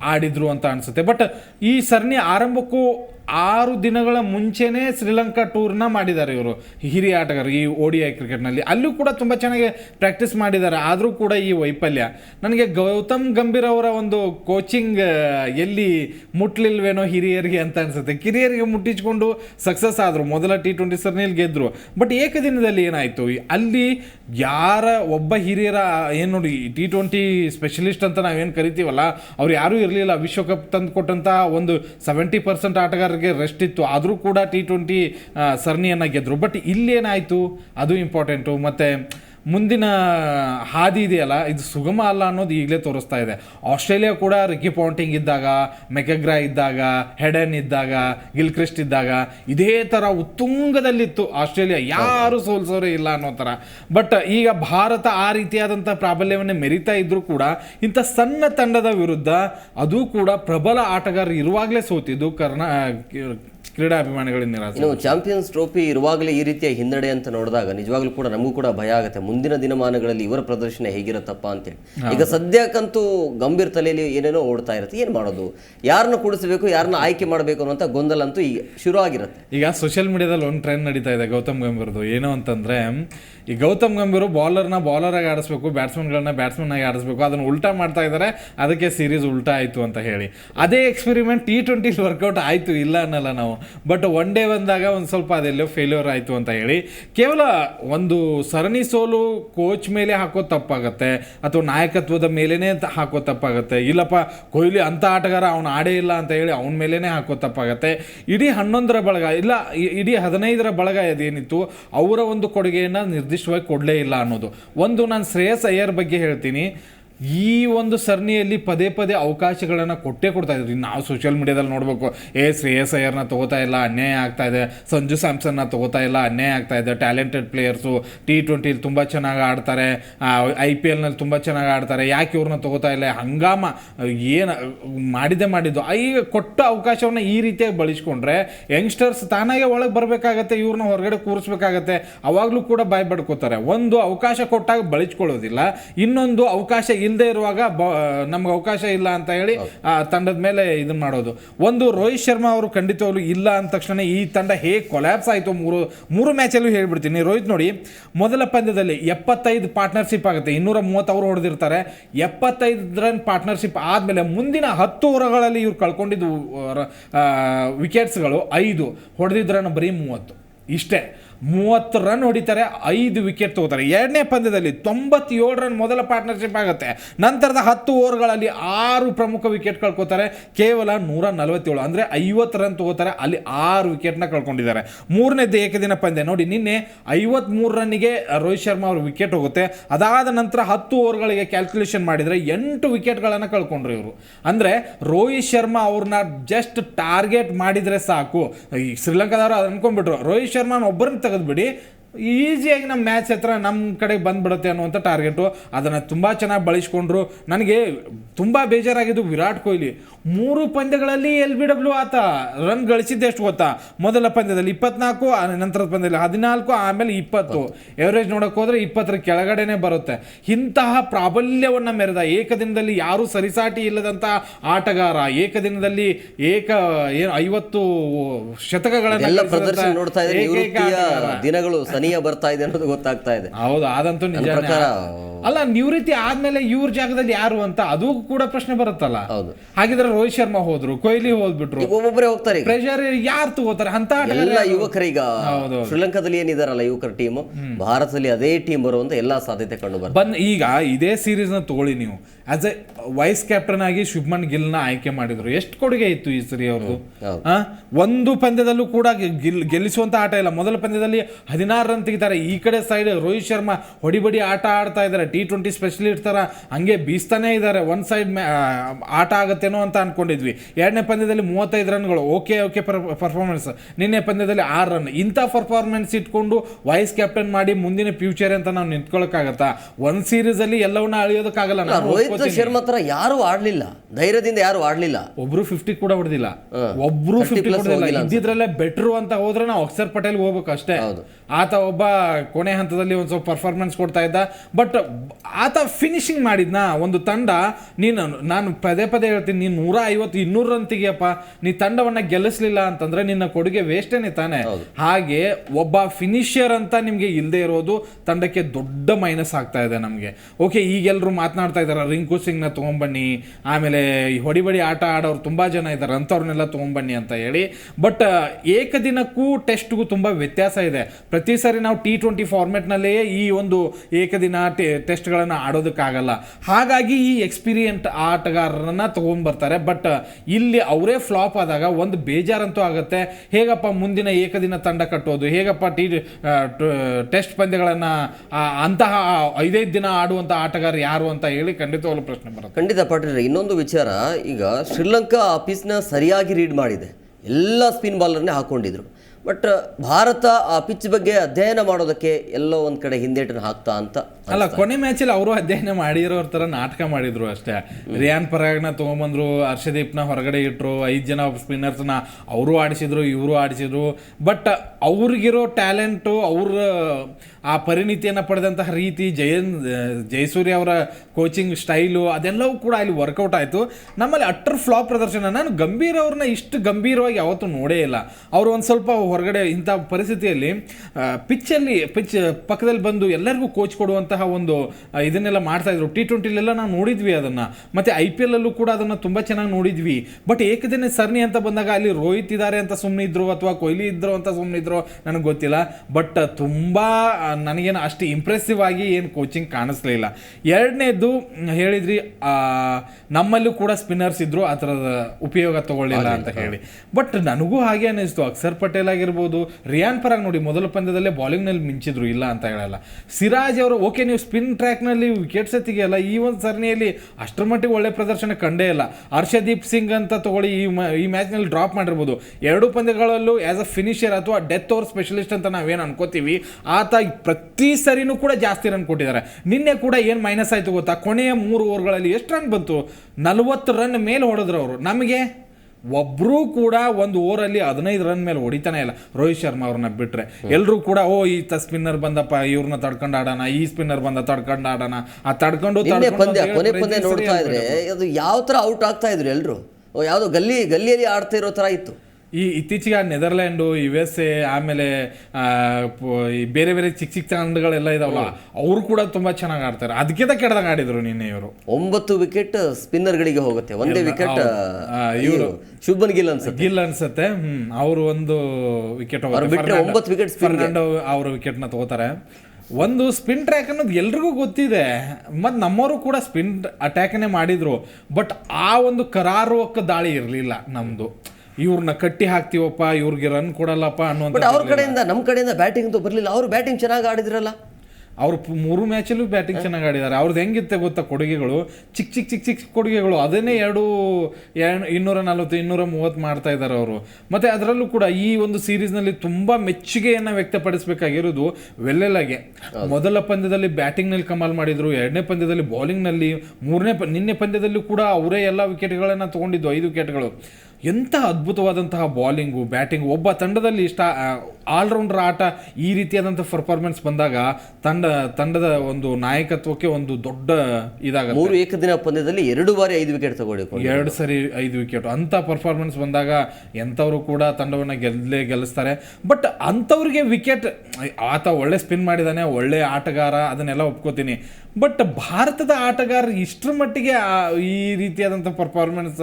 ಆಡಿದ್ರು ಅಂತ ಅನಿಸುತ್ತೆ. ಬಟ್ ಈ ಸರಣಿ ಆರಂಭಕ್ಕೂ ಆರು ದಿನಗಳ ಮುಂಚೆನೇ ಶ್ರೀಲಂಕಾ ಟೂರ್ನ ಮಾಡಿದ್ದಾರೆ ಇವರು. ಹಿರಿಯ ಆಟಗಾರರು ಈ ಓಡಿ ಐ ಕ್ರಿಕೆಟ್ನಲ್ಲಿ. ಅಲ್ಲೂ ಕೂಡ ತುಂಬ ಚೆನ್ನಾಗಿ ಪ್ರಾಕ್ಟೀಸ್ ಮಾಡಿದ್ದಾರೆ. ಆದರೂ ಕೂಡ ಈ ವೈಫಲ್ಯ. ನನಗೆ ಗೌತಮ್ ಗಂಭೀರ್ ಅವರ ಒಂದು ಕೋಚಿಂಗ್ ಎಲ್ಲಿ ಮುಟ್ಲಿಲ್ವೇನೋ ಹಿರಿಯರಿಗೆ ಅಂತ ಅನಿಸುತ್ತೆ. ಕಿರಿಯರಿಗೆ ಮುಟ್ಟಿಸ್ಕೊಂಡು ಸಕ್ಸಸ್ ಆದರು. ಮೊದಲ ಟಿ ಟ್ವೆಂಟಿ ಸರ್ನಿಯಲ್ಲಿ ಗೆದ್ದರು ಬಟ್ ಏಕದಿನದಲ್ಲಿ ಏನಾಯಿತು? ಅಲ್ಲಿ ಯಾರ ಒಬ್ಬ ಹಿರಿಯರ ಏನು ನೋಡಿ ಟಿ ಟ್ವೆಂಟಿ ಸ್ಪೆಷಲಿಸ್ಟ್ ಅಂತ ನಾವೇನು ಕರಿತೀವಲ್ಲ, ಅವ್ರು ಯಾರೂ ಇರಲಿಲ್ಲ. ವಿಶ್ವಕಪ್ ತಂದು ಕೊಟ್ಟಂಥ ಒಂದು ಸೆವೆಂಟಿ ಪರ್ಸೆಂಟ್ ಆಟಗಾರರಿಗೆ ರೆಸ್ಟ್ ಇತ್ತು. ಆದರೂ ಕೂಡ ಟಿ ಟ್ವೆಂಟಿ ಸರಣಿಯನ್ನು ಗೆದ್ದರು ಬಟ್ ಇಲ್ಲೇನಾಯಿತು? ಅದು ಇಂಪಾರ್ಟೆಂಟು ಮತ್ತು ಮುಂದಿನ ಹಾದಿ ಇದೆಯಲ್ಲ, ಇದು ಸುಗಮ ಅಲ್ಲ ಅನ್ನೋದು ಈಗಲೇ ತೋರಿಸ್ತಾ ಇದೆ. ಆಸ್ಟ್ರೇಲಿಯಾ ಕೂಡ ರಿಕಿ ಪಾಂಟಿಂಗ್ ಇದ್ದಾಗ, ಮೆಕಗ್ರಾ ಇದ್ದಾಗ, ಹೆಡನ್ ಇದ್ದಾಗ, ಗಿಲ್ಕ್ರಿಸ್ಟ್ ಇದ್ದಾಗ, ಇದೇ ಥರ ಉತ್ತುಂಗದಲ್ಲಿತ್ತು ಆಸ್ಟ್ರೇಲಿಯಾ. ಯಾರು ಸೋಲ್ಸೋರೇ ಇಲ್ಲ ಅನ್ನೋ ಥರ ಬಟ್ ಈಗ ಭಾರತ ಆ ರೀತಿಯಾದಂಥ ಪ್ರಾಬಲ್ಯವನ್ನು ಮೆರಿತಾ ಇದ್ದರೂ ಕೂಡ, ಇಂಥ ಸಣ್ಣ ತಂಡದ ವಿರುದ್ಧ, ಅದು ಕೂಡ ಪ್ರಬಲ ಆಟಗಾರರು ಇರುವಾಗಲೇ ಸೋತಿದ್ದು ಕರ್ನಾ ಕ್ರೀಡಾಭಿಮಾನಿಗಳಿಂದ ನಿರಾಸೆ ಇನ್ನು ಚಾಂಪಿಯನ್ಸ್ ಟ್ರೋಫಿ ಇರುವಾಗಲೇ ಈ ರೀತಿಯ ಹಿನ್ನಡೆ ಅಂತ ನೋಡಿದಾಗ ನಿಜವಾಗ್ಲೂ ಕೂಡ ನಮಗೂ ಕೂಡ ಭಯ ಆಗುತ್ತೆ. ಮುಂದಿನ ದಿನಮಾನಗಳಲ್ಲಿ ಇವರ ಪ್ರದರ್ಶನ ಹೇಗಿರತ್ತಪ್ಪ ಅಂತೇಳಿ. ಈಗ ಸದ್ಯಕ್ಕಂತೂ ಗಂಭೀರ್ ತಲೆಯಲ್ಲಿ ಏನೇನೋ ಓಡ್ತಾ ಇರುತ್ತೆ. ಏನು ಮಾಡೋದು? ಯಾರನ್ನ ಕೂಡಿಸಬೇಕು ಯಾರನ್ನ ಆಯ್ಕೆ ಮಾಡಬೇಕು ಅನ್ನೋಂಥ ಗೊಂದಲ ಅಂತೂ ಈಗ ಶುರು ಆಗಿರುತ್ತೆ ಈಗ ಸೋಷಿಯಲ್ ಮೀಡಿಯಾದಲ್ಲಿ ಒಂದು ಟ್ರೆಂಡ್ ನಡೀತಾ ಇದೆ ಗೌತಮ್ ಗಂಭೀರ್ದು. ಏನು ಅಂತಂದ್ರೆ ಈ ಗೌತಮ್ ಗಂಭೀರ್ ಬಾಲರ್ನ ಬಾಲರ್ ಆಗಿ ಆಡಿಸ್ಬೇಕು ಬ್ಯಾಟ್ಸ್ಮನ್ಗಳನ್ನ ಬ್ಯಾಟ್ಸ್ಮನ್ ಆಗಿ ಆಡಿಸ್ಬೇಕು ಅದನ್ನು ಉಲ್ಟಾ ಮಾಡ್ತಾ ಇದ್ದಾರೆ ಅದಕ್ಕೆ ಸೀರೀಸ್ ಉಲ್ಟಾ ಆಯಿತು ಅಂತ ಹೇಳಿ. ಅದೇ ಎಕ್ಸ್ಪೆರಿಮೆಂಟ್ ಟಿ ಟ್ವೆಂಟಿ ವರ್ಕೌಟ್ ಆಯಿತು ಇಲ್ಲ ಅನ್ನಲ್ಲ ನಾವು. ಬಟ್ ಒನ್ ಡೇ ಬಂದಾಗ ಒಂದು ಸ್ವಲ್ಪ ಅದೆಲ್ಲೋ ಫೇಲ್ಯೂರ್ ಆಯಿತು ಅಂತ ಹೇಳಿ, ಕೇವಲ ಒಂದು ಸರಣಿ ಸೋಲು ಕೋಚ್ ಮೇಲೆ ಹಾಕೋ ತಪ್ಪಾಗತ್ತೆ, ಅಥವಾ ನಾಯಕತ್ವದ ಮೇಲೇ ಹಾಕೋ ತಪ್ಪಾಗುತ್ತೆ, ಇಲ್ಲಪ್ಪ ಕೊಹ್ಲಿ ಅಂತ ಆಟಗಾರ ಅವನು ಆಡೇ ಇಲ್ಲ ಅಂತ ಹೇಳಿ ಅವನ ಮೇಲೇ ಹಾಕೋ ತಪ್ಪಾಗತ್ತೆ. ಇಡೀ ಹನ್ನೊಂದರ ಬಳಗ, ಇಲ್ಲ ಇಡೀ ಹದಿನೈದರ ಬಳಗ ಅದೇನಿತ್ತು, ಅವರ ಒಂದು ಕೊಡುಗೆಯನ್ನು ನಿರ್ದಿಷ್ಟವಾಗಿ ಕೊಡಲೇ ಇಲ್ಲ ಅನ್ನೋದು. ಒಂದು ನಾನು ಶ್ರೇಯಸ್ ಅಯ್ಯರ್ ಬಗ್ಗೆ ಹೇಳ್ತೀನಿ ಈ ಒಂದು ಸರಣಿಯಲ್ಲಿ ಪದೇ ಪದೇ ಅವಕಾಶಗಳನ್ನು ಕೊಟ್ಟೇ ಕೊಡ್ತಾ ಇದ್ರು. ನಾವು ಸೋಷಿಯಲ್ ಮೀಡಿಯಾದಲ್ಲಿ ನೋಡಬೇಕು. ಏ, ಶ್ರೇಯಸ್ ಅಯ್ಯರ್ನ ತಗೋತಾ ಇಲ್ಲ, ಅನ್ಯಾಯ ಆಗ್ತಾ ಇದೆ. ಸಂಜು ಸ್ಯಾಮ್ಸನ್ನ ತಗೋತಾ ಇಲ್ಲ, ಅನ್ಯಾಯ ಆಗ್ತಾ ಇದೆ. ಟ್ಯಾಲೆಂಟೆಡ್ ಪ್ಲೇಯರ್ಸು ಟಿ ಟ್ವೆಂಟಿಲಿ ತುಂಬ ಚೆನ್ನಾಗಿ ಆಡ್ತಾರೆ. ಐ ಪಿ ಎಲ್ನಲ್ಲಿ ತುಂಬ ಚೆನ್ನಾಗಿ ಆಡ್ತಾರೆ. ಯಾಕೆ ಇವ್ರನ್ನ ತಗೋತಾ ಇಲ್ಲ? ಹಂಗಾಮ, ಏನು, ಮಾಡಿದೆ ಮಾಡಿದ್ದು. ಈಗ ಕೊಟ್ಟ ಅವಕಾಶವನ್ನು ಈ ರೀತಿಯಾಗಿ ಬಳಸ್ಕೊಂಡ್ರೆ ಯಂಗ್ಸ್ಟರ್ಸ್ ತಾನಾಗೆ ಒಳಗೆ ಬರಬೇಕಾಗತ್ತೆ, ಇವ್ರನ್ನ ಹೊರಗಡೆ ಕೂರಿಸ್ಬೇಕಾಗತ್ತೆ. ಅವಾಗಲೂ ಕೂಡ ಬಾಯ್ ಬಡ್ಕೋತಾರೆ. ಒಂದು ಅವಕಾಶ ಕೊಟ್ಟಾಗ ಬಳಸ್ಕೊಳ್ಳೋದಿಲ್ಲ. ಇನ್ನೊಂದು ಅವಕಾಶ ಇಲ್ಲದೆ ಇರುವಾಗ ಬ ನಮ್ಗೆ ಅವಕಾಶ ಇಲ್ಲ ಅಂತ ಹೇಳಿ ಆ ತಂಡದ ಮೇಲೆ ಇದನ್ನ ಮಾಡೋದು. ಒಂದು ರೋಹಿತ್ ಶರ್ಮಾ ಅವರು ಖಂಡಿತವಾಗ್ಲು ಇಲ್ಲ ಅಂದ ತಕ್ಷಣ ಈ ತಂಡ ಹೇಗೆ ಕೊಲ್ಯಾಪ್ಸ್ ಆಯಿತು ಮೂರು ಮೂರು ಮ್ಯಾಚಲ್ಲೂ ಹೇಳಿಬಿಡ್ತೀನಿ. ರೋಹಿತ್ ನೋಡಿ ಮೊದಲ ಪಂದ್ಯದಲ್ಲಿ ಎಪ್ಪತ್ತೈದು ಪಾರ್ಟ್ನರ್ಶಿಪ್ ಆಗುತ್ತೆ. ಇನ್ನೂರ ಮೂವತ್ತು ಅವರು ಹೊಡೆದಿರ್ತಾರೆ. ಎಪ್ಪತ್ತೈದು ರನ್ ಪಾರ್ಟ್ನರ್ಶಿಪ್ ಆದಮೇಲೆ ಮುಂದಿನ ಹತ್ತು ಓವರ್ಗಳಲ್ಲಿ ಇವ್ರು ಕಳ್ಕೊಂಡಿದ್ದು ವಿಕೆಟ್ಸ್ಗಳು ಐದು. ಹೊಡೆದಿದ್ದ ರನ್ ಬರೀ ಮೂವತ್ತು. ಇಷ್ಟೇ. ಮೂವತ್ತು ರನ್ ಹೊಡಿತಾರೆ, ಐದು ವಿಕೆಟ್ ತಗೋತಾರೆ. ಎರಡನೇ ಪಂದ್ಯದಲ್ಲಿ ತೊಂಬತ್ತೇಳು ರನ್ ಮೊದಲ ಪಾರ್ಟ್ನರ್ಶಿಪ್ ಆಗುತ್ತೆ. ನಂತರದ ಹತ್ತು ಓವರ್ಗಳಲ್ಲಿ ಆರು ಪ್ರಮುಖ ವಿಕೆಟ್ ಕಳ್ಕೊತಾರೆ ಕೇವಲ ನೂರ ನಲವತ್ತೇಳು, ಅಂದರೆ ಐವತ್ತು ರನ್ ತಗೋತಾರೆ. ಅಲ್ಲಿ ಆರು ವಿಕೆಟ್ನ ಕಳ್ಕೊಂಡಿದ್ದಾರೆ. ಮೂರನೇದು ಏಕದಿನ ಪಂದ್ಯ. ನೋಡಿ, ನಿನ್ನೆ ಐವತ್ಮೂರು ರನ್ನಿಗೆ ರೋಹಿತ್ ಶರ್ಮಾ ಅವರು ವಿಕೆಟ್ ಹೋಗುತ್ತೆ. ಅದಾದ ನಂತರ ಹತ್ತು ಓವರ್ಗಳಿಗೆ ಕ್ಯಾಲ್ಕುಲೇಷನ್ ಮಾಡಿದರೆ ಎಂಟು ವಿಕೆಟ್ಗಳನ್ನು ಕಳ್ಕೊಂಡ್ರು ಇವರು. ಅಂದರೆ ರೋಹಿತ್ ಶರ್ಮಾ ಅವ್ರನ್ನ ಜಸ್ಟ್ ಟಾರ್ಗೆಟ್ ಮಾಡಿದರೆ ಸಾಕು. ಈ ಶ್ರೀಲಂಕಾದವರು ಅದು ಅನ್ಕೊಂಡ್ಬಿಟ್ರು. ರೋಹಿತ್ ಶರ್ಮಾನ ಒಬ್ಬರನ್ನ ತೆಗೆದ್ಬಿಡಿ ಈಸಿಯಾಗಿ ನಮ್ಮ ಮ್ಯಾಚ್ ಹತ್ರ ನಮ್ಮ ಕಡೆಗೆ ಬಂದ್ಬಿಡುತ್ತೆ ಅನ್ನುವಂಥ ಟಾರ್ಗೆಟು ಅದನ್ನು ತುಂಬ ಚೆನ್ನಾಗಿ ಬಳಸ್ಕೊಂಡ್ರು. ನನಗೆ ತುಂಬ ಬೇಜಾರಾಗಿದ್ದು ವಿರಾಟ್ ಕೊಹ್ಲಿ. ಮೂರು ಪಂದ್ಯಗಳಲ್ಲಿ ಎಲ್ ಬಿ ಡಬ್ಲ್ಯೂ ಆತ ರನ್ ಗಳಿಸಿದ್ದೆ ಎಷ್ಟು ಗೊತ್ತಾ? ಮೊದಲ ಪಂದ್ಯದಲ್ಲಿ ಇಪ್ಪತ್ನಾಲ್ಕು ನಂತರದ ಪಂದ್ಯದಲ್ಲಿ ಹದಿನಾಲ್ಕು ಆಮೇಲೆ ಇಪ್ಪತ್ತು. ಎವರೇಜ್ ನೋಡೋಕೆ ಹೋದ್ರೆ ಇಪ್ಪತ್ತರ ಕೆಳಗಡೆನೆ ಬರುತ್ತೆ. ಇಂತಹ ಪ್ರಾಬಲ್ಯವನ್ನ ಮೆರೆದ ಏಕದಿನದಲ್ಲಿ ಯಾರು ಸರಿಸಾಟಿ ಇಲ್ಲದಂಥ ಆಟಗಾರ ಏಕದಿನದಲ್ಲಿ ಏಕ ಏನು ಐವತ್ತು ಶತಕಗಳನ್ನು ಪ್ರದರ್ಶನ ನೋಡ್ತಾ ದಿನಗಳು ಸನಿಯ ಬರ್ತಾ ಇದೆ ಅನ್ನೋದು ಗೊತ್ತಾಗ್ತಾ ಇದೆ. ಹೌದು ಅದಂತೂ ನಿಜ ಅಲ್ಲ ನಿವೃತ್ತಿ ಆದ್ಮೇಲೆ ಇವ್ರ ಜಾಗದಲ್ಲಿ ಯಾರು ಅಂತ ಅದು ಕೂಡ ಪ್ರಶ್ನೆ ಬರುತ್ತಲ್ಲ. ಹೌದು. ಹಾಗಿದ್ರೆ ರೋಹಿತ್ ಶರ್ಮಾ ಹೋದ್ರು ಕೊಹ್ಲಿ ಹೋದ್ಬಿಟ್ರು. ಒಬ್ಬೊಬ್ಬರೇ ಹೋಗ್ತಾರೆ ಈಗ. ಪ್ರೆಷರ್ ಯಾರು ತಗೋತಾರೆ? ಅಂತ ಎಲ್ಲ ಯುವಕರೀಗ. ಶ್ರೀಲಂಕಾದಲ್ಲಿ ಏನಿದಾರಲ್ಲ ಯುವಕರ ಟೀಮ್? ಭಾರತದಲ್ಲಿ ಅದೇ ಟೀಮ್ ಬರುವಂತ ಎಲ್ಲಾ ಸಾಧ್ಯತೆ ಕಂಡು ಬರ್ತದೆ. ಬಂದ್ ಈಗ ಇದೇ ಸೀರೀಸ್ನ ತಗೊಳ್ಳಿ ನೀವು. ಆಸ್ ಎ ವೈಸ್ ಕ್ಯಾಪ್ಟನ್ ಆಗಿ ಶುಭ್ಮನ್ ಗಿಲ್ನ ನ ಆಯ್ಕೆ ಮಾಡಿದ್ರು. ಎಷ್ಟು ಕೊಡುಗೆ ಇತ್ತು ಈ ಸರಿ ಅವ್ರದ್ದು? ಒಂದು ಪಂದ್ಯದಲ್ಲೂ ಕೂಡ ಗಿಲ್ ಗೆಲ್ ಗೆಲ್ಲಿಸುವಂತ ಆಟ ಇಲ್ಲ. ಮೊದಲ ಪಂದ್ಯದಲ್ಲಿ ಹದಿನಾರು ರನ್ ತೆಗಿತಾರೆ. ಈ ಕಡೆ ಸೈಡ್ ರೋಹಿತ್ ಶರ್ಮಾ ಹೊಡಿಬಡಿ ಆಟ ಆಡ್ತಾ ಇದ್ದಾರೆ. ಟಿ ಟ್ವೆಂಟಿ ಸ್ಪೆಷಲಿಸ್ಟ್ ತರ ಹಂಗೆ ಬೀಸ್ತಾನೆ ಇದ್ದಾರೆ. ಒನ್ ಸೈಡ್ ಆಟ ಆಗತ್ತೇನೋ ಅಂತ ಅನ್ಕೊಂಡಿದ್ವಿ. ಎರಡನೇ ಪಂದ್ಯದಲ್ಲಿ ಮೂವತ್ತೈದು ರನ್ಗಳು. ಓಕೆ ಓಕೆ ಪರ್ಫಾರ್ಮೆನ್ಸ್ ನಿನ್ನೆ ಪಂದ್ಯದಲ್ಲಿ ಆರು ರನ್. ಇಂಥ ಪರ್ಫಾರ್ಮೆನ್ಸ್ ಇಟ್ಕೊಂಡು ವೈಸ್ ಕ್ಯಾಪ್ಟನ್ ಮಾಡಿ ಮುಂದಿನ ಫ್ಯೂಚರ್ ಅಂತ ನಾವು ನಿಂತ್ಕೊಳ್ಳೋಕ್ಕಾಗತ್ತಾ ಒಂದು ಸೀರೀಸ್ ಅಲ್ಲಿ ಎಲ್ಲವನ್ನ ಅಳಿಯೋದಕ್ಕಾಗಲ್ಲ. ಅಲ್ಲ, ರೋಹಿತ್ ಶರ್ಮಾ ಹತ್ರ ಯಾರು ಆಡ್ಲಿಲ್ಲ. ಧೈರ್ಯದಿಂದ ಯಾರು ಆಡ್ಲಿಲ್ಲ. ಒಬ್ರು ಫಿಫ್ಟಿ ಕೂಡ ಹೊಡೆದಿಲ್ಲ. ಒಬ್ರು 30 ಫಿಫ್ಟಿ ಇದ್ದಿದ್ರಲ್ಲೇ ಬೆಟ್ರು ಅಂತ ಹೋದ್ರೆ ನಾವು ಅಕ್ಷರ್ ಪಟೇಲ್ ಹೋಗ್ಬೇಕು ಅಷ್ಟೇ. ಹೌದು. ಆತ ಒಬ್ಬ ಕೊನೆ ಹಂತದಲ್ಲಿ ಒಂದು ಸ್ವಲ್ಪ ಪರ್ಫಾರ್ಮೆನ್ಸ್ ಕೊಡ್ತಾ ಇದ್ದ. ಬಟ್ ಆತ ಫಿನಿಶಿಂಗ್ ಮಾಡಿದ್ನ ಒಂದು ತಂಡ ನೀನು ನಾನು ಪದೇ ಪದೇ ಹೇಳ್ತೀನಿ ನೀನು ನೂರ ಐವತ್ತು ಇನ್ನೂರು ರನ್ ತೆಗಿಯಪ್ಪ. ನೀ ತಂಡವನ್ನ ಗೆಲ್ಲಿಸ್ಲಿಲ್ಲ ಅಂತಂದ್ರೆ ನಿನ್ನ ಕೊಡುಗೆ ವೇಸ್ಟೇನೆ ತಾನೆ. ಹಾಗೆ ಒಬ್ಬ ಫಿನಿಷಿಯರ್ ಅಂತ ನಿಮಗೆ ಇಲ್ಲದೆ ಇರೋದು ತಂಡಕ್ಕೆ ದೊಡ್ಡ ಮೈನಸ್ ಆಗ್ತಾ ಇದೆ ನಮಗೆ. ಓಕೆ ಈಗೆಲ್ಲರೂ ಮಾತನಾಡ್ತಾ ಇದ್ದಾರೆ ರಿಂಕು ಸಿಂಗ್ನ ತೊಗೊಂಬನ್ನಿ ಆಮೇಲೆ ಈ ಹೊಡಿಬಡಿ ಆಟ ಆಡೋರು ತುಂಬಾ ಜನ ಇದ್ದಾರೆ ಅಂಥವ್ರನ್ನೆಲ್ಲ ತೊಗೊಂಬನ್ನಿ ಅಂತ ಹೇಳಿ. ಬಟ್ ಏಕದಿನಕ್ಕೂ ಟೆಸ್ಟ್ಗೂ ತುಂಬಾ ವ್ಯತ್ಯಾಸ ಇದೆ. ಪ್ರತಿ ಸಾರಿ ನಾವು ಟಿ ಟ್ವೆಂಟಿ ಫಾರ್ಮೆಟ್ನಲ್ಲೇ ಈ ಒಂದು ಏಕದಿನ ಟೆಸ್ಟ್ಗಳನ್ನು ಆಡೋದಕ್ಕಾಗಲ್ಲ. ಹಾಗಾಗಿ ಈ ಎಕ್ಸ್ಪೀರಿಯಂಟ್ ಆಟಗಾರರನ್ನ ತಗೊಂಡ್ಬರ್ತಾರೆ ಬಟ್ ಇಲ್ಲಿ ಅವರೇ ಫ್ಲಾಪ್ ಆದಾಗ ಒಂದು ಬೇಜಾರಂತೂ ಆಗುತ್ತೆ. ಹೇಗಪ್ಪ ಮುಂದಿನ ಏಕದಿನ ತಂಡ ಕಟ್ಟೋದು? ಹೇಗಪ್ಪ ಟಿ ಟೆಸ್ಟ್ ಪಂದ್ಯಗಳನ್ನು ಅಂತಹ ಐದೈದು ದಿನ ಆಡುವಂಥ ಆಟಗಾರ ಯಾರು ಅಂತ ಹೇಳಿ ಖಂಡಿತವಾಗ್ಲೂ ಪ್ರಶ್ನೆ ಬರುತ್ತೆ. ಖಂಡಿತ ಪಾಟೀಲ್ ಇನ್ನೊಂದು ವಿಚಾರ, ಈಗ ಶ್ರೀಲಂಕಾ ಆಫೀಸ್ನ ಸರಿಯಾಗಿ ರೀಡ್ ಮಾಡಿದೆ. ಎಲ್ಲ ಸ್ಪಿನ್ ಬಾಲರ್ನೇ ಹಾಕೊಂಡಿದ್ರು. ಬಟ್ ಭಾರತ ಆ ಪಿಚ್ ಬಗ್ಗೆ ಅಧ್ಯಯನ ಮಾಡೋದಕ್ಕೆ ಎಲ್ಲೋ ಒಂದ್ ಕಡೆ ಹಿಂದೇಟನ್ನು ಹಾಕ್ತಾ ಅಂತ ಅಲ್ಲ ಕೊನೆ ಮ್ಯಾಚಲ್ಲಿ ಅವರು ಅಧ್ಯಯನ ಮಾಡಿರೋ ತರ ನಾಟಕ ಮಾಡಿದ್ರು ಅಷ್ಟೇ. ರಿಯಾನ್ ಪರಾಗ್ನ ತಗೊಂಬಂದ್ರು ಹರ್ಷದೀಪ್ನ ಹೊರಗಡೆ ಇಟ್ರು ಐದು ಜನ ಸ್ಪಿನ್ನರ್ಸ್ನ ಅವರು ಆಡಿಸಿದ್ರು ಇವರು ಆಡಿಸಿದ್ರು. ಬಟ್ ಅವ್ರಿಗಿರೋ ಟ್ಯಾಲೆಂಟು ಅವ್ರ ಆ ಪರಿಣಿತಿಯನ್ನು ಪಡೆದಂತಹ ರೀತಿ ಜಯನ್ ಜಯಸೂರ್ಯ ಅವರ ಕೋಚಿಂಗ್ ಸ್ಟೈಲು ಅದೆಲ್ಲವೂ ಕೂಡ ಅಲ್ಲಿ ವರ್ಕೌಟ್ ಆಯಿತು. ನಮ್ಮಲ್ಲಿ ಅಟ್ಟರ್ ಫ್ಲಾಪ್ ಪ್ರದರ್ಶನ. ನಾನು ಗಂಭೀರ್ ಅವ್ರನ್ನ ಇಷ್ಟು ಗಂಭೀರವಾಗಿ ಯಾವತ್ತೂ ನೋಡೇ ಇಲ್ಲ. ಅವರು ಒಂದು ಸ್ವಲ್ಪ ಹೊರಗಡೆ ಇಂಥ ಪರಿಸ್ಥಿತಿಯಲ್ಲಿ ಪಿಚ್ಚಲ್ಲಿ ಪಿಚ್ ಪಕ್ಕದಲ್ಲಿ ಬಂದು ಎಲ್ಲರಿಗೂ ಕೋಚ್ ಕೊಡುವಂತಹ ಒಂದು ಇದನ್ನೆಲ್ಲ ಮಾಡ್ತಾ ಇದ್ರು. ಟಿ ಟ್ವೆಂಟಿಲೆಲ್ಲ ನಾವು ನೋಡಿದ್ವಿ ಅದನ್ನು. ಮತ್ತು ಐ ಪಿ ಎಲ್ಲಲ್ಲೂ ಕೂಡ ಅದನ್ನು ತುಂಬ ಚೆನ್ನಾಗಿ ನೋಡಿದ್ವಿ. ಬಟ್ ಏಕದಿನ ಸರಣಿ ಅಂತ ಬಂದಾಗ ಅಲ್ಲಿ ರೋಹಿತ್ ಇದ್ದಾರೆ ಅಂತ ಸುಮ್ಮನೆ ಇದ್ರು ಅಥವಾ ಕೊಹ್ಲಿ ಇದ್ರು ಅಂತ ಸುಮ್ಮನೆ ಇದ್ರು ನನಗೆ ಗೊತ್ತಿಲ್ಲ. ಬಟ್ ತುಂಬಾ ನನಗೇನು ಅಷ್ಟು ಇಂಪ್ರೆಸಿವ್ ಆಗಿ ಏನು ಕೋಚಿಂಗ್ ಕಾಣಿಸ್ಲಿಲ್ಲ. ಎರಡನೇದು ಹೇಳಿದ್ರಿ ನಮ್ಮಲ್ಲೂ ಕೂಡ ಸ್ಪಿನ್ನರ್ಸ್ ಇದ್ರು ಆ ಥರದ ಉಪಯೋಗ ತಗೊಳ್ಳಿಲ್ಲ ಅಂತ ಹೇಳಿ. ಬಟ್ ನನಗೂ ಹಾಗೆ ಅನಿಸ್ತು ಅಕ್ಷರ್ ಪಟೇಲ್ ಆಗಿರ್ಬೋದು ರಿಯಾನ್ ಪರಾಗ್ ನೋಡಿ ಮೊದಲ ಪಂದ್ಯದಲ್ಲೇ ಬಾಲಿಂಗ್ನಲ್ಲಿ ಮಿಂಚಿದ್ರು ಇಲ್ಲ ಅಂತ ಹೇಳಲ್ಲ. ಸಿರಾಜ್ ಅವರು ಓಕೆ ನೀವು ಸ್ಪಿನ್ ಟ್ರ್ಯಾಕ್ನಲ್ಲಿ ವಿಕೆಟ್ಸ್ ತೆಗಿಯಲ್ಲ ಈ ಒಂದು ಸರಣಿಯಲ್ಲಿ ಅಷ್ಟರ ಮಟ್ಟಿಗೆ ಒಳ್ಳೆ ಪ್ರದರ್ಶನ ಕಂಡೇ ಇಲ್ಲ. ಹರ್ಷದೀಪ್ ಸಿಂಗ್ ಅಂತ ತಗೊಳ್ಳಿ ಈ ಈ ಮ್ಯಾಚ್ನಲ್ಲಿ ಡ್ರಾಪ್ ಮಾಡಿರ್ಬೋದು. ಎರಡು ಪಂದ್ಯಗಳಲ್ಲೂ ಆ್ಯಸ್ ಅ ಫಿನಿಷರ್ ಅಥವಾ ಡೆತ್ ಓವರ್ ಸ್ಪೆಷಲಿಸ್ಟ್ ಅಂತ ನಾವೇನು ಅನ್ಕೋತೀವಿ. ಆತ ಪ್ರತಿ ಸರಿನೂ ಕೂಡ ಜಾಸ್ತಿ ರನ್ ಕೊಟ್ಟಿದ್ದಾರೆ. ನಿನ್ನೆ ಕೂಡ ಏನು ಮೈನಸ್ ಆಯ್ತು ಗೊತ್ತಾ? ಕೊನೆಯ ಮೂರು ಓವರ್ಗಳಲ್ಲಿ ಎಷ್ಟು ರನ್ ಬಂತು? ನಲವತ್ತು ರನ್ ಮೇಲೆ ಹೊಡೆದ್ರು ಅವರು. ನಮಗೆ ಒಬ್ರು ಕೂಡ ಒಂದು ಓವರಲ್ಲಿ ಹದಿನೈದು ರನ್ ಮೇಲೆ ಹೊಡಿತಾನೆ ಇಲ್ಲ. ರೋಹಿತ್ ಶರ್ಮಾ ಅವ್ರನ್ನ ಬಿಟ್ಟರೆ ಎಲ್ಲರೂ ಕೂಡ ಓ ಈ ತ ಸ್ಪಿನ್ನರ್ ಬಂದಪ್ಪ ಇವ್ರನ್ನ ತಡ್ಕೊಂಡು ಆಡೋಣ ಈ ಸ್ಪಿನ್ನರ್ ಬಂದ ತಡ್ಕೊಂಡು ಆಡೋಣ. ಆ ತಡ್ಕೊಂಡು ಕೊನೆ ಪಂದ್ಯ ನೋಡ್ತಾ ಇದ್ರೆ ಅದು ಯಾವ ಥರ ಔಟ್ ಆಗ್ತಾ ಇದ್ರು ಎಲ್ಲರೂ ಓ, ಯಾವ್ದೋ ಗಲ್ಲಿ ಗಲ್ಲಿಯಲ್ಲಿ ಆಡ್ತಾ ಇರೋ ತರ ಇತ್ತು. ಈ ಇತ್ತೀಚೆಗೆ ಆ ನೆದರ್ಲ್ಯಾಂಡು ಯು ಎಸ್ ಎ ಆಮೇಲೆ ಈ ಬೇರೆ ಬೇರೆ ಚಿಕ್ಕ ಚಿಕ್ಕ ತಂಡಗಳೆಲ್ಲ ಇದಾವಲ್ಲ ಅವರು ಕೂಡ ತುಂಬಾ ಚೆನ್ನಾಗಿ ಆಡ್ತಾರೆ. ಅದಕ್ಕಿಂತ ಕೆಡ್ದಾಗ ಆಡಿದ್ರು ನಿನ್ನೆ ಇವರು. ಒಂಬತ್ತು ವಿಕೆಟ್ ಸ್ಪಿನ್ನರ್ಗಳಿಗೆ ಹೋಗುತ್ತೆ. ಒಂದೇ ವಿಕೆಟ್ ಇವರು. ಶುಭನ್ ಗಿಲ್ ಅನ್ಸುತ್ತೆ. ಗಿಲ್ ಅನ್ಸುತ್ತೆ. ಹ್ಮ್ ಅವರು ಒಂದು ವಿಕೆಟ್ ಒಂಬತ್ತು ವಿಕೆಟ್. ಫರ್ನಾಂಡೋ ಅವರು ವಿಕೆಟ್ನ ತಗೋತಾರೆ. ಒಂದು ಸ್ಪಿನ್ ಟ್ರ್ಯಾಕ್ ಅನ್ನೋದು ಎಲ್ರಿಗೂ ಗೊತ್ತಿದೆ. ಮತ್ತು ನಮ್ಮವರು ಕೂಡ ಸ್ಪಿನ್ ಅಟ್ಯಾಕ್ನೇ ಮಾಡಿದ್ರು. ಬಟ್ ಆ ಒಂದು ಕರಾರುವಕ್ಕ ದಾಳಿ ಇರಲಿಲ್ಲ ನಮ್ದು. ಇವ್ರನ್ನ ಕಟ್ಟಿ ಹಾಕ್ತೀವಪ್ಪ ಇವ್ರಿಗೆ ರನ್ ಕೊಡಲ್ಲಪ್ಪ ಬಟ್ ಅನ್ನುವಂಥ ಅವ್ರ ಕಡೆಯಿಂದ ನಮ್ಮ ಕಡೆಯಿಂದ ಬ್ಯಾಟಿಂಗ್ ಬರಲಿಲ್ಲ. ಅವ್ರು ಬ್ಯಾಟಿಂಗ್ ಚೆನ್ನಾಗಿ ಆಡಿದ್ರಲ್ಲ? ಅವ್ರು ಪ್- ಮೂರು ಮ್ಯಾಚಲ್ಲೂ ಬ್ಯಾಟಿಂಗ್ ಚೆನ್ನಾಗಿ ಆಡಿದ್ದಾರೆ. ಅವ್ರದ್ದು ಹೆಂಗಿತ್ತೆ ಗೊತ್ತಾ ಕೊಡುಗೆಗಳು? ಚಿಕ್ಕ ಚಿಕ್ಕ ಚಿಕ್ಕ ಚಿಕ್ಕ ಕೊಡುಗೆಗಳು. ಅದನ್ನೇ ಎರಡು ಎರಡು ಇನ್ನೂರ ನಲ್ವತ್ತು ಇನ್ನೂರ ಮೂವತ್ತು ಮಾಡ್ತಾ ಇದ್ದಾರೆ ಅವರು. ಮತ್ತೆ ಅದರಲ್ಲೂ ಕೂಡ ಈ ಒಂದು ಸೀರೀಸ್ನಲ್ಲಿ ತುಂಬ ಮೆಚ್ಚುಗೆಯನ್ನು ವ್ಯಕ್ತಪಡಿಸಬೇಕಾಗಿರೋದು ವೆಲ್ಲೆಲಾಗೆ ಮೊದಲ ಪಂದ್ಯದಲ್ಲಿ ಬ್ಯಾಟಿಂಗ್ನಲ್ಲಿ ಕಮಾಲ್ ಮಾಡಿದರು ಎರಡನೇ ಪಂದ್ಯದಲ್ಲಿ ಬೌಲಿಂಗ್ನಲ್ಲಿ ಮೂರನೇ ಪ ನಿನ್ನೆ ಪಂದ್ಯದಲ್ಲೂ ಕೂಡ ಅವರೇ ಎಲ್ಲ ವಿಕೆಟ್ಗಳನ್ನು ತೊಗೊಂಡಿದ್ದು ಐದು ವಿಕೆಟ್ಗಳು ಎಂಥ ಅದ್ಭುತವಾದಂತಹ ಬಾಲಿಂಗು ಬ್ಯಾಟಿಂಗ್ ಒಬ್ಬ ತಂಡದಲ್ಲಿ ಇಷ್ಟ ಆಲ್ರೌಂಡರ್ ಆಟ ಈ ರೀತಿಯಾದಂಥ ಪರ್ಫಾರ್ಮೆನ್ಸ್ ಬಂದಾಗ ತಂಡ ತಂಡದ ಒಂದು ನಾಯಕತ್ವಕ್ಕೆ ಒಂದು ದೊಡ್ಡ ಇದಾಗ ಮೂರು ಏಕದಿನ ಪಂದ್ಯದಲ್ಲಿ ಎರಡು ಬಾರಿ ಐದು ವಿಕೆಟ್ ತಗೊಳ್ಳಿ ಎರಡು ಸರಿ ಐದು ವಿಕೆಟ್ ಅಂಥ ಪರ್ಫಾರ್ಮೆನ್ಸ್ ಬಂದಾಗ ಎಂಥವರು ಕೂಡ ತಂಡವನ್ನು ಗೆಲ್ಲೇ ಗೆಲ್ಲಿಸ್ತಾರೆ. ಬಟ್ ಅಂಥವ್ರಿಗೆ ವಿಕೆಟ್ ಆತ ಒಳ್ಳೆ ಸ್ಪಿನ್ ಮಾಡಿದಾನೆ ಒಳ್ಳೆ ಆಟಗಾರ ಅದನ್ನೆಲ್ಲ ಒಪ್ಕೋತೀನಿ. ಬಟ್ ಭಾರತದ ಆಟಗಾರ ಇಷ್ಟರ ಮಟ್ಟಿಗೆ ಈ ರೀತಿಯಾದಂಥ ಪರ್ಫಾರ್ಮೆನ್ಸ್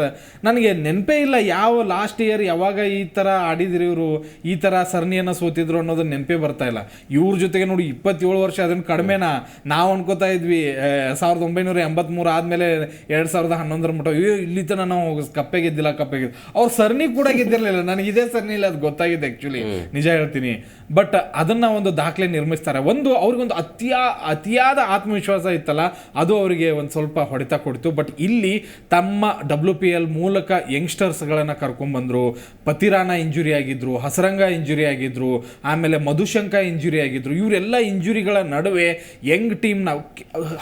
ನನಗೆ ನೆನಪೇ ಇಲ್ಲ ಯಾವ ಲಾಸ್ಟ್ ಇಯರ್ ಯಾವಾಗ ಈ ಥರ ಆಡಿದ್ರು ಇವರು ಈ ಥರ ಸರಣಿಯನ್ನು ಸೋತಿದ್ರು ಅನ್ನೋದು ನೆನಪೇ ಬರ್ತಾ ಇಲ್ಲ. ಇವ್ರ ಜೊತೆಗೆ ನೋಡಿ ಇಪ್ಪತ್ತೇಳು ವರ್ಷ ಅದನ್ನು ಕಡಿಮೆನಾ. ನಾವು ಅನ್ಕೋತಾ ಇದ್ವಿ ಸಾವಿರದ ಒಂಬೈನೂರ ಎಂಬತ್ಮೂರು ಆದಮೇಲೆ ಎರಡು ಸಾವಿರದ ಹನ್ನೊಂದರ ಮಟ್ಟ ಇಲ್ಲಿ ತನಕ ನಾವು ಕಪ್ಪೆ ಗೆದ್ದಿಲ್ಲ ಕಪ್ಪೆ ಗೆದ್ದು ಅವ್ರ ಸರಣಿ ಕೂಡ ಗೆದ್ದಿರಲಿಲ್ಲ. ನನಗೆ ಇದೇ ಸರಣಿಲಿ ಅದು ಗೊತ್ತಾಗಿದೆ ಆ್ಯಕ್ಚುಲಿ ನಿಜ ಹೇಳ್ತೀನಿ. ಬಟ್ ಅದನ್ನ ಒಂದು ದಾಖಲೆ ನಿರ್ಮಿಸ್ತಾರೆ. ಒಂದು ಅವ್ರಿಗೊಂದು ಅತಿಯಾ ಅತಿಯಾದ ಆತ್ಮವಿಶ್ವಾಸ ವಿಶ್ವಾಸ ಇತ್ತಲ್ಲ ಅದು ಅವರಿಗೆ ಒಂದು ಸ್ವಲ್ಪ ಹೊಡೆತ ಕೊಡ್ತು. ಬಟ್ ಇಲ್ಲಿ ತಮ್ಮ ಡಬ್ಲ್ಯೂ ಪಿ ಎಲ್ ಮೂಲಕ ಯಂಗ್ಸ್ಟರ್ಸ್ಗಳನ್ನು ಕರ್ಕೊಂಡ್ಬಂದರು ಪತಿರಾನ ಇಂಜುರಿ ಆಗಿದ್ರು ಹಸರಂಗ ಇಂಜುರಿ ಆಗಿದ್ರು ಆಮೇಲೆ ಮಧುಶಂಕ ಇಂಜುರಿ ಆಗಿದ್ರು ಇವರೆಲ್ಲ ಇಂಜುರಿಗಳ ನಡುವೆ ಯಂಗ್ ಟೀಮ್ನ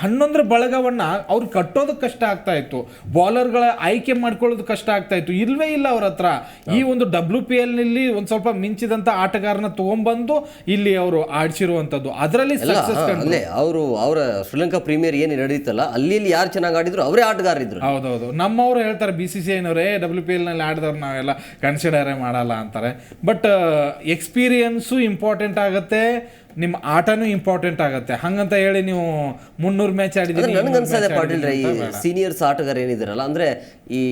ಹನ್ನೊಂದರ ಬಳಗವನ್ನ ಅವ್ರು ಕಟ್ಟೋದು ಕಷ್ಟ ಆಗ್ತಾ ಇತ್ತು. ಬಾಲರ್ಗಳ ಆಯ್ಕೆ ಮಾಡ್ಕೊಳ್ಳೋದು ಕಷ್ಟ ಆಗ್ತಾ ಇತ್ತು. ಇಲ್ವೇ ಇಲ್ಲ ಅವ್ರ ಹತ್ರ. ಈ ಒಂದು ಡಬ್ಲ್ಯೂ ಪಿ ಎಲ್ನಲ್ಲಿ ಒಂದ್ ಸ್ವಲ್ಪ ಮಿಂಚಿದಂತ ಆಟಗಾರನ ತಗೊಂಡ್ಬಂದು ಇಲ್ಲಿ ಅವರು ಆಡ್ಸಿರುವಂತದ್ದು. ಅದರಲ್ಲಿ ಅವರು ಅವರ ಶ್ರೀಲಂಕಾ ಪ್ರೀಮಿಯರ್ ಏನು ನಡೀತಲ್ಲ ಅಲ್ಲಿ ಯಾರು ಚೆನ್ನಾಗಿ ಆಡಿದ್ರು ಅವರೇ ಆಟಗಾರರಿದ್ರು. ಹೌದೌದು. ನಮ್ಮವರು ಹೇಳ್ತಾರೆ ಬಿ ಸಿ ಸಿ ಐನವರೇ ಡಬ್ಲ್ಯೂ ಪಿ ಎಲ್ನಲ್ಲಿ ಆಡಿದವ್ರು ನಾವೆಲ್ಲ ಕನ್ಸಿಡರೇ ಮಾಡಲ್ಲ ಅಂತಾರೆ. ಬಟ್ ಎಕ್ಸ್ಪೀರಿಯನ್ಸು ಇಂಪಾರ್ಟೆಂಟ್ ಆಗುತ್ತೆ ನಿಮ್ಮ ಆಟನೂ ಇಂಪಾರ್ಟೆಂಟ್ ಆಗುತ್ತೆ. ಹಂಗಂತ ಹೇಳಿ ನೀವು ಮುನ್ನೂರು ಮ್ಯಾಚ್ ಆಡಿದ್ರೆ ಅನ್ಸದೆ ಪಾಟೀಲ್ ಈ ಸೀನಿಯರ್ಸ್ ಆಟಗಾರ ಏನಿದಾರಲ್ಲ ಅಂದರೆ ಈ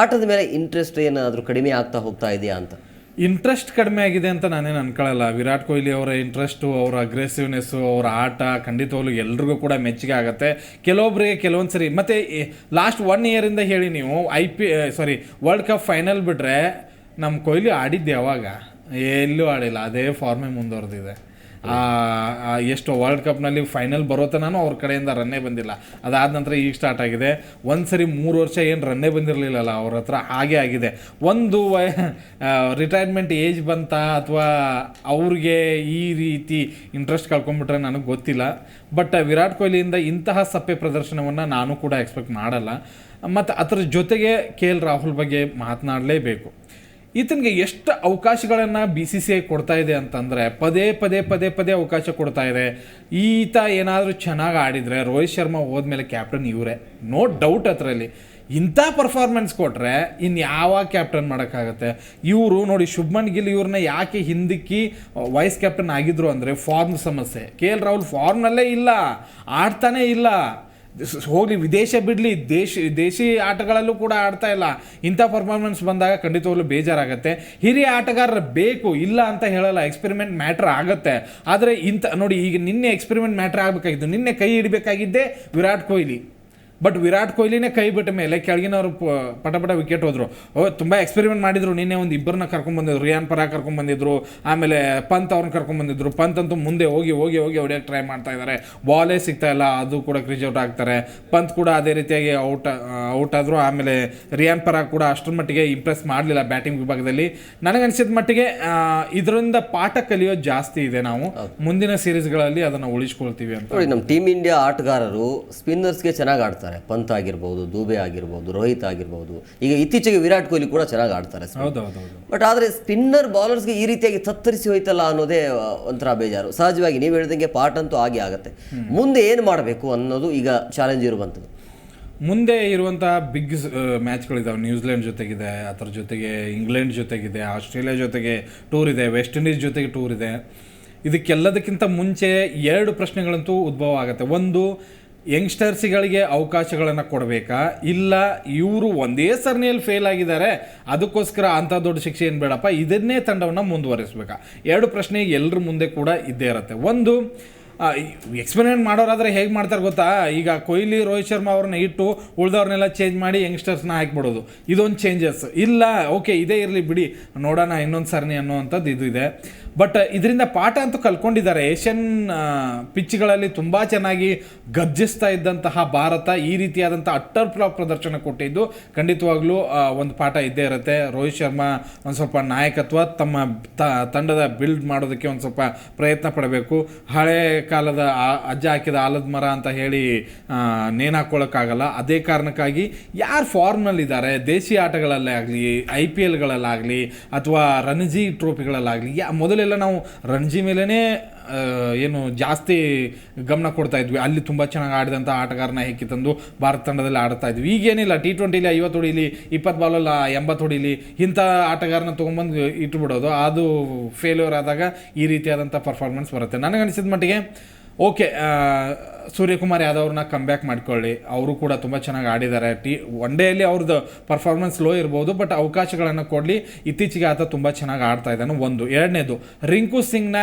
ಆಟದ ಮೇಲೆ ಇಂಟ್ರೆಸ್ಟ್ ಏನಾದರೂ ಕಡಿಮೆ ಆಗ್ತಾ ಹೋಗ್ತಾ ಇದೆಯಾ ಅಂತ? ಇಂಟ್ರೆಸ್ಟ್ ಕಡಿಮೆ ಆಗಿದೆ ಅಂತ ನಾನೇನು ಅನ್ಕೊಳ್ಳಲ್ಲ. ವಿರಾಟ್ ಕೊಹ್ಲಿ ಅವರ ಇಂಟ್ರೆಸ್ಟು ಅವರ ಅಗ್ರೆಸಿವ್ನೆಸ್ಸು ಅವರ ಆಟ ಖಂಡಿತವಾಗ್ಲೂ ಎಲ್ರಿಗೂ ಕೂಡ ಮೆಚ್ಚುಗೆ ಆಗುತ್ತೆ. ಕೆಲವೊಬ್ಬರಿಗೆ ಕೆಲವೊಂದು ಸರಿ ಮತ್ತು ಲಾಸ್ಟ್ ಒನ್ ಇಯರಿಂದ ಹೇಳಿ ನೀವು I P sorry world cup final ಬಿಟ್ಟರೆ ನಮ್ಮ ಕೊಹ್ಲಿ ಆಡಿದ್ದು ಯಾವಾಗ? ಎಲ್ಲೂ ಆಡಿಲ್ಲ. ಅದೇ ಫಾರ್ಮೇ ಮುಂದುವರೆದಿದೆ. ಎಷ್ಟು ವರ್ಲ್ಡ್ ಕಪ್ನಲ್ಲಿ ಫೈನಲ್ ಬರೋ ತನೂ ಅವ್ರ ಕಡೆಯಿಂದ ರನ್ನೇ ಬಂದಿಲ್ಲ. ಅದಾದ ನಂತರ ಈಗ ಸ್ಟಾರ್ಟ್ ಆಗಿದೆ. ಒಂದು ಸರಿ ಮೂರು ವರ್ಷ ಏನು ರನ್ನೇ ಬಂದಿರಲಿಲ್ಲಲ್ಲ ಅವ್ರ ಹತ್ರ, ಹಾಗೆ ಆಗಿದೆ. ಒಂದು ವಯ ರಿಟೈರ್ಮೆಂಟ್ ಏಜ್ ಬಂತ ಅಥವಾ ಅವ್ರಿಗೆ ಈ ರೀತಿ ಇಂಟ್ರೆಸ್ಟ್ ಕಳ್ಕೊಂಡ್ಬಿಟ್ರೆ ನನಗೆ ಗೊತ್ತಿಲ್ಲ. ಬಟ್ ವಿರಾಟ್ ಕೊಹ್ಲಿಯಿಂದ ಇಂತಹ ಸಪ್ಪೆ ಪ್ರದರ್ಶನವನ್ನು ನಾನು ಕೂಡ ಎಕ್ಸ್ಪೆಕ್ಟ್ ಮಾಡಲ್ಲ. ಮತ್ತು ಅದರ ಜೊತೆಗೆ ಕೆ ಎಲ್ ರಾಹುಲ್ ಬಗ್ಗೆ ಮಾತನಾಡಲೇಬೇಕು. ಈತನಿಗೆ ಎಷ್ಟು ಅವಕಾಶಗಳನ್ನು ಬಿ ಸಿ ಸಿ ಐ ಕೊಡ್ತಾ ಇದೆ ಅಂತಂದರೆ ಪದೇ ಪದೇ ಪದೇ ಪದೇ ಅವಕಾಶ ಕೊಡ್ತಾ ಇದೆ. ಈತ ಏನಾದರೂ ಚೆನ್ನಾಗಿ ಆಡಿದರೆ ರೋಹಿತ್ ಶರ್ಮಾ ಹೋದ್ಮೇಲೆ ಕ್ಯಾಪ್ಟನ್ ಇವರೇ. ನೋ ಡೌಟ್ ಅದರಲ್ಲಿ. ಇಂಥ ಪರ್ಫಾರ್ಮೆನ್ಸ್ ಕೊಟ್ಟರೆ ಇನ್ನು ಯಾವಾಗ ಕ್ಯಾಪ್ಟನ್ ಮಾಡೋಕ್ಕಾಗತ್ತೆ? ಇವರು ನೋಡಿ ಶುಭ್ಮನ್ ಗಿಲ್ ಇವ್ರನ್ನ ಯಾಕೆ ಹಿಂದಕ್ಕಿ ವೈಸ್ ಕ್ಯಾಪ್ಟನ್ ಆಗಿದ್ರು ಅಂದರೆ ಫಾರ್ಮ್ ಸಮಸ್ಯೆ. ಕೆ ಎಲ್ ರಾಹುಲ್ ಫಾರ್ಮ್ನಲ್ಲೇ ಇಲ್ಲ. ಆಡ್ತಾನೇ ಇಲ್ಲ. ಹೋಗ್ಲಿ, ವಿದೇಶ ಬಿಡಲಿ, ದೇಶ, ದೇಶಿ ಆಟಗಳಲ್ಲೂ ಕೂಡ ಆಡ್ತಾ ಇಲ್ಲ. ಇಂಥ ಪರ್ಫಾರ್ಮೆನ್ಸ್ ಬಂದಾಗ ಖಂಡಿತವಾಗ್ಲೂ ಬೇಜಾರಾಗುತ್ತೆ. ಹಿರಿಯ ಆಟಗಾರರು ಬೇಕು, ಇಲ್ಲ ಅಂತ ಹೇಳಲ್ಲ ಎಕ್ಸ್ಪೆರಿಮೆಂಟ್ ಮ್ಯಾಟ್ರ್ ಆಗುತ್ತೆ. ಆದರೆ ಇಂಥ, ನೋಡಿ, ಈಗ ನಿನ್ನೆ ಎಕ್ಸ್ಪೆರಿಮೆಂಟ್ ಮ್ಯಾಟ್ರ್ ಆಗಬೇಕಾಗಿತ್ತು ನಿನ್ನೆ ಕೈ ಹಿಡಬೇಕಾಗಿದ್ದೇ ವಿರಾಟ್ ಕೊಹ್ಲಿ. ಬಟ್ ವಿರಾಟ್ ಕೊಹ್ಲಿನೇ ಕೈ ಬಿಟ್ಟ ಮೇಲೆ ಕೆಳಗಿನವರು ಪಟ ಪಟ ವಿಕೆಟ್ ಹೋದರು. ಓ ತುಂಬ ಎಕ್ಸ್ಪೆರಿಮೆಂಟ್ ಮಾಡಿದ್ರು. ನಿನ್ನೆ ಒಂದು ಇಬ್ಬರನ್ನ ಕರ್ಕೊಂಡ್ಬಂದಿದ್ರು ರಿಯಾನ್ ಪರಾಗ್ ಕರ್ಕೊಂಬಂದಿದ್ರು ಆಮೇಲೆ ಪಂತ್ ಅವ್ರನ್ನ ಕರ್ಕೊಂಡ್ಬಂದಿದ್ರು ಪಂತ್ ಅಂತೂ ಮುಂದೆ ಹೋಗಿ ಹೋಗಿ ಹೋಗಿ ಹೊಡಿಯೋಕ್ಕೆ ಟ್ರೈ ಮಾಡ್ತಾ ಇದ್ದಾರೆ ಬಾಲೇ ಸಿಗ್ತಾ ಇಲ್ಲ. ಅದು ಕೂಡ ಕ್ರೀಜ್ ಔಟ್ ಆಗ್ತಾರೆ. ಪಂತ್ ಕೂಡ ಅದೇ ರೀತಿಯಾಗಿ ಔಟ್ ಔಟ್ ಆದರು. ಆಮೇಲೆ ರಿಯಾನ್ ಪರಾಗ್ ಕೂಡ ಅಷ್ಟರ ಮಟ್ಟಿಗೆ ಇಂಪ್ರೆಸ್ ಮಾಡಲಿಲ್ಲ ಬ್ಯಾಟಿಂಗ್ ವಿಭಾಗದಲ್ಲಿ. ನನಗನ್ಸಿದ ಮಟ್ಟಿಗೆ ಇದರಿಂದ ಪಾಠ ಕಲಿಯೋದು ಜಾಸ್ತಿ ಇದೆ ನಾವು. ಮುಂದಿನ ಸೀರೀಸ್ಗಳಲ್ಲಿ ಅದನ್ನು ಉಳಿಸ್ಕೊಳ್ತೀವಿ ಅಂತ. ನಮ್ಮ ಟೀಮ್ ಇಂಡಿಯಾ ಆಟಗಾರರು ಸ್ಪಿನ್ನರ್ಸ್ಗೆ ಚೆನ್ನಾಗಿ ಆಡ್ತಾರೆ. ಪಂತ್ ಆಗಿರ್ಬೋದು ದೂಬೆ ಆಗಿರ್ಬೋದು ರೋಹಿತ್ ಆಗಿರ್ಬೋದು. ಈಗ ಇತ್ತೀಚೆಗೆ ವಿರಾಟ್ ಕೊಹ್ಲಿ ಕೂಡ ಚೆನ್ನಾಗಿ ಆಡ್ತಾರೆ ಬಟ್ ಆದರೆ ಸ್ಪಿನ್ನರ್ ಬೌಲರ್ಸ್ಗೆ ಈ ರೀತಿಯಾಗಿ ತತ್ತರಿಸಿ ಹೋಯ್ತಲ್ಲ ಅನ್ನೋದೇ ಒಂಥರ ಬೇಜಾರು. ಸಹಜವಾಗಿ ನೀವು ಹೇಳಿದಂಗೆ ಪಾಠ ಅಂತೂ ಆಗೇ ಆಗುತ್ತೆ. ಮುಂದೆ ಏನು ಮಾಡಬೇಕು ಅನ್ನೋದು ಈಗ ಚಾಲೆಂಜ್ ಇರುವಂಥದ್ದು? ಮುಂದೆ ಇರುವಂಥ ಬಿಗ್ ಮ್ಯಾಚ್ಗಳಿದ್ದಾವೆ ನ್ಯೂಜಿಲೆಂಡ್ ಜೊತೆಗಿದೆ ಅದರ ಜೊತೆಗೆ ಇಂಗ್ಲೆಂಡ್ ಜೊತೆಗಿದೆ ಆಸ್ಟ್ರೇಲಿಯಾ ಜೊತೆಗೆ ಟೂರ್ ಇದೆ ವೆಸ್ಟ್ ಇಂಡೀಸ್ ಜೊತೆಗೆ ಟೂರ್ ಇದೆ. ಇದಕ್ಕೆಲ್ಲದಕ್ಕಿಂತ ಮುಂಚೆ ಎರಡು ಪ್ರಶ್ನೆಗಳಂತೂ ಉದ್ಭವ ಆಗುತ್ತೆ. ಒಂದು ಯಂಗ್ಸ್ಟರ್ಸ್ಗಳಿಗೆ ಅವಕಾಶಗಳನ್ನು ಕೊಡಬೇಕಾ? ಇಲ್ಲ, ಇವರು ಒಂದೇ ಸರಣಿಯಲ್ಲಿ ಫೇಲ್ ಆಗಿದ್ದಾರೆ. ಅದಕ್ಕೋಸ್ಕರ ಅಂಥ ದೊಡ್ಡ ಶಿಕ್ಷೆ ಏನು ಬೇಡಪ್ಪ? ಇದನ್ನೇ ತಂಡವನ್ನು ಮುಂದುವರಿಸಬೇಕಾ? ಎರಡು ಪ್ರಶ್ನೆ ಎಲ್ಲರ ಮುಂದೆ ಕೂಡ ಇದ್ದೇ ಇರುತ್ತೆ. ಒಂದು ಎಕ್ಸ್ಪೆರಿಮೆಂಟ್ ಮಾಡೋರಾದ್ರೆ ಹೇಗೆ ಮಾಡ್ತಾರೆ ಗೊತ್ತಾ? ಈಗ ಕೊಹ್ಲಿ, ರೋಹಿತ್ ಶರ್ಮಾ ಅವ್ರನ್ನ ಇಟ್ಟು ಉಳ್ದವ್ರನ್ನೆಲ್ಲ ಚೇಂಜ್ ಮಾಡಿ ಯಂಗ್ಸ್ಟರ್ಸ್ನ ಹಾಕ್ಬಿಡೋದು. ಇದೊಂದು ಚೇಂಜಸ್ ಇಲ್ಲ ಓಕೆ ಇದೇ ಇರಲಿ ಬಿಡಿ. ನೋಡೋಣ ಇನ್ನೊಂದು ಸರಣಿ ಅನ್ನೋವಂಥದ್ದು ಇದು ಇದೆ. ಬಟ್ ಇದರಿಂದ ಪಾಠ ಅಂತೂ ಕಲ್ಕೊಂಡಿದ್ದಾರೆ ಏಷ್ಯನ್ ಪಿಚ್ಗಳಲ್ಲಿ ತುಂಬ ಚೆನ್ನಾಗಿ ಗರ್ಜಿಸ್ತಾ ಇದ್ದಂತಹ ಭಾರತ ಈ ರೀತಿಯಾದಂಥ ಅಟ್ಟರ್ ಫ್ಲಾಪ್ ಪ್ರದರ್ಶನ ಕೊಟ್ಟಿದ್ದು. ಖಂಡಿತವಾಗ್ಲೂ ಒಂದು ಪಾಠ ಇದ್ದೇ ಇರುತ್ತೆ. ರೋಹಿತ್ ಶರ್ಮಾ ಒಂದು ಸ್ವಲ್ಪ ನಾಯಕತ್ವ, ತಮ್ಮ ತಂಡದ ಬಿಲ್ಡ್ ಮಾಡೋದಕ್ಕೆ ಒಂದು ಸ್ವಲ್ಪ ಪ್ರಯತ್ನ ಪಡಬೇಕು. ಹಳೆ ಕಾಲದ ಅಜ್ಜ ಹಾಕಿದ ಆಲದ ಮರ ಅಂತ ಹೇಳಿ ಆ, ನೇಣು ಹಾಕ್ಕೊಳ್ಳೋಕ್ಕಾಗಲ್ಲ ಅದೇ ಕಾರಣಕ್ಕಾಗಿ ಯಾರು ಫಾರ್ಮ್ನಲ್ಲಿದ್ದಾರೆ ದೇಶಿ ಆಟಗಳಲ್ಲೇ ಆಗಲಿ ಐ ಪಿ ಎಲ್ಗಳಲ್ಲಾಗಲಿ ಅಥವಾ ರಣಜಿ ಟ್ರೋಫಿಗಳಲ್ಲಾಗಲಿ ಯಾ ಮೊದಲೆಲ್ಲ ನಾವು ರಣಜಿ ಮೇಲೇ ಏನು ಜಾಸ್ತಿ ಗಮನ ಕೊಡ್ತಾ ಇದ್ವಿ. ಅಲ್ಲಿ ತುಂಬ ಚೆನ್ನಾಗಿ ಆಡಿದಂಥ ಆಟಗಾರನ ಹೆಕ್ಕಿ ತಂದು ಭಾರತ ತಂಡದಲ್ಲಿ ಆಡ್ತಾ ಇದ್ವಿ. ಈಗೇನಿಲ್ಲ ಟಿ ಟ್ವೆಂಟಿಲಿ ಐವತ್ತು ಹೊಡೀಲಿ, ಇಪ್ಪತ್ತು ಬಾಲಲ್ಲ ಎಂಬತ್ತು ಹೊಡೀಲಿ, ಇಂಥ ಆಟಗಾರನ ತೊಗೊಂಬಂದು ಇಟ್ಬಿಡೋದು. ಅದು ಫೇಲ್ಯೂರ್ ಆದಾಗ ಈ ರೀತಿಯಾದಂಥ ಪರ್ಫಾರ್ಮೆನ್ಸ್ ಬರುತ್ತೆ. ನನಗನ್ಸಿದ ಮಟ್ಟಿಗೆ ಓಕೆ ಸೂರ್ಯಕುಮಾರ್ ಯಾದವ್ರನ್ನ ಕಮ್ ಬ್ಯಾಕ್ ಮಾಡ್ಕೊಳ್ಳಿ. ಅವರು ಕೂಡ ತುಂಬ ಚೆನ್ನಾಗಿ ಆಡಿದ್ದಾರೆ. ಟಿ ಒನ್ ಡೇಯಲ್ಲಿ ಅವ್ರದ್ದು ಪರ್ಫಾರ್ಮೆನ್ಸ್ ಲೋ ಇರ್ಬೋದು ಬಟ್ ಅವಕಾಶಗಳನ್ನು ಕೊಡಲಿ. ಇತ್ತೀಚೆಗೆ ಆತ ತುಂಬ ಚೆನ್ನಾಗಿ ಆಡ್ತಾ ಇದ್ದಾನೆ. ಒಂದು. ಎರಡನೇದು, ರಿಂಕು ಸಿಂಗ್ನ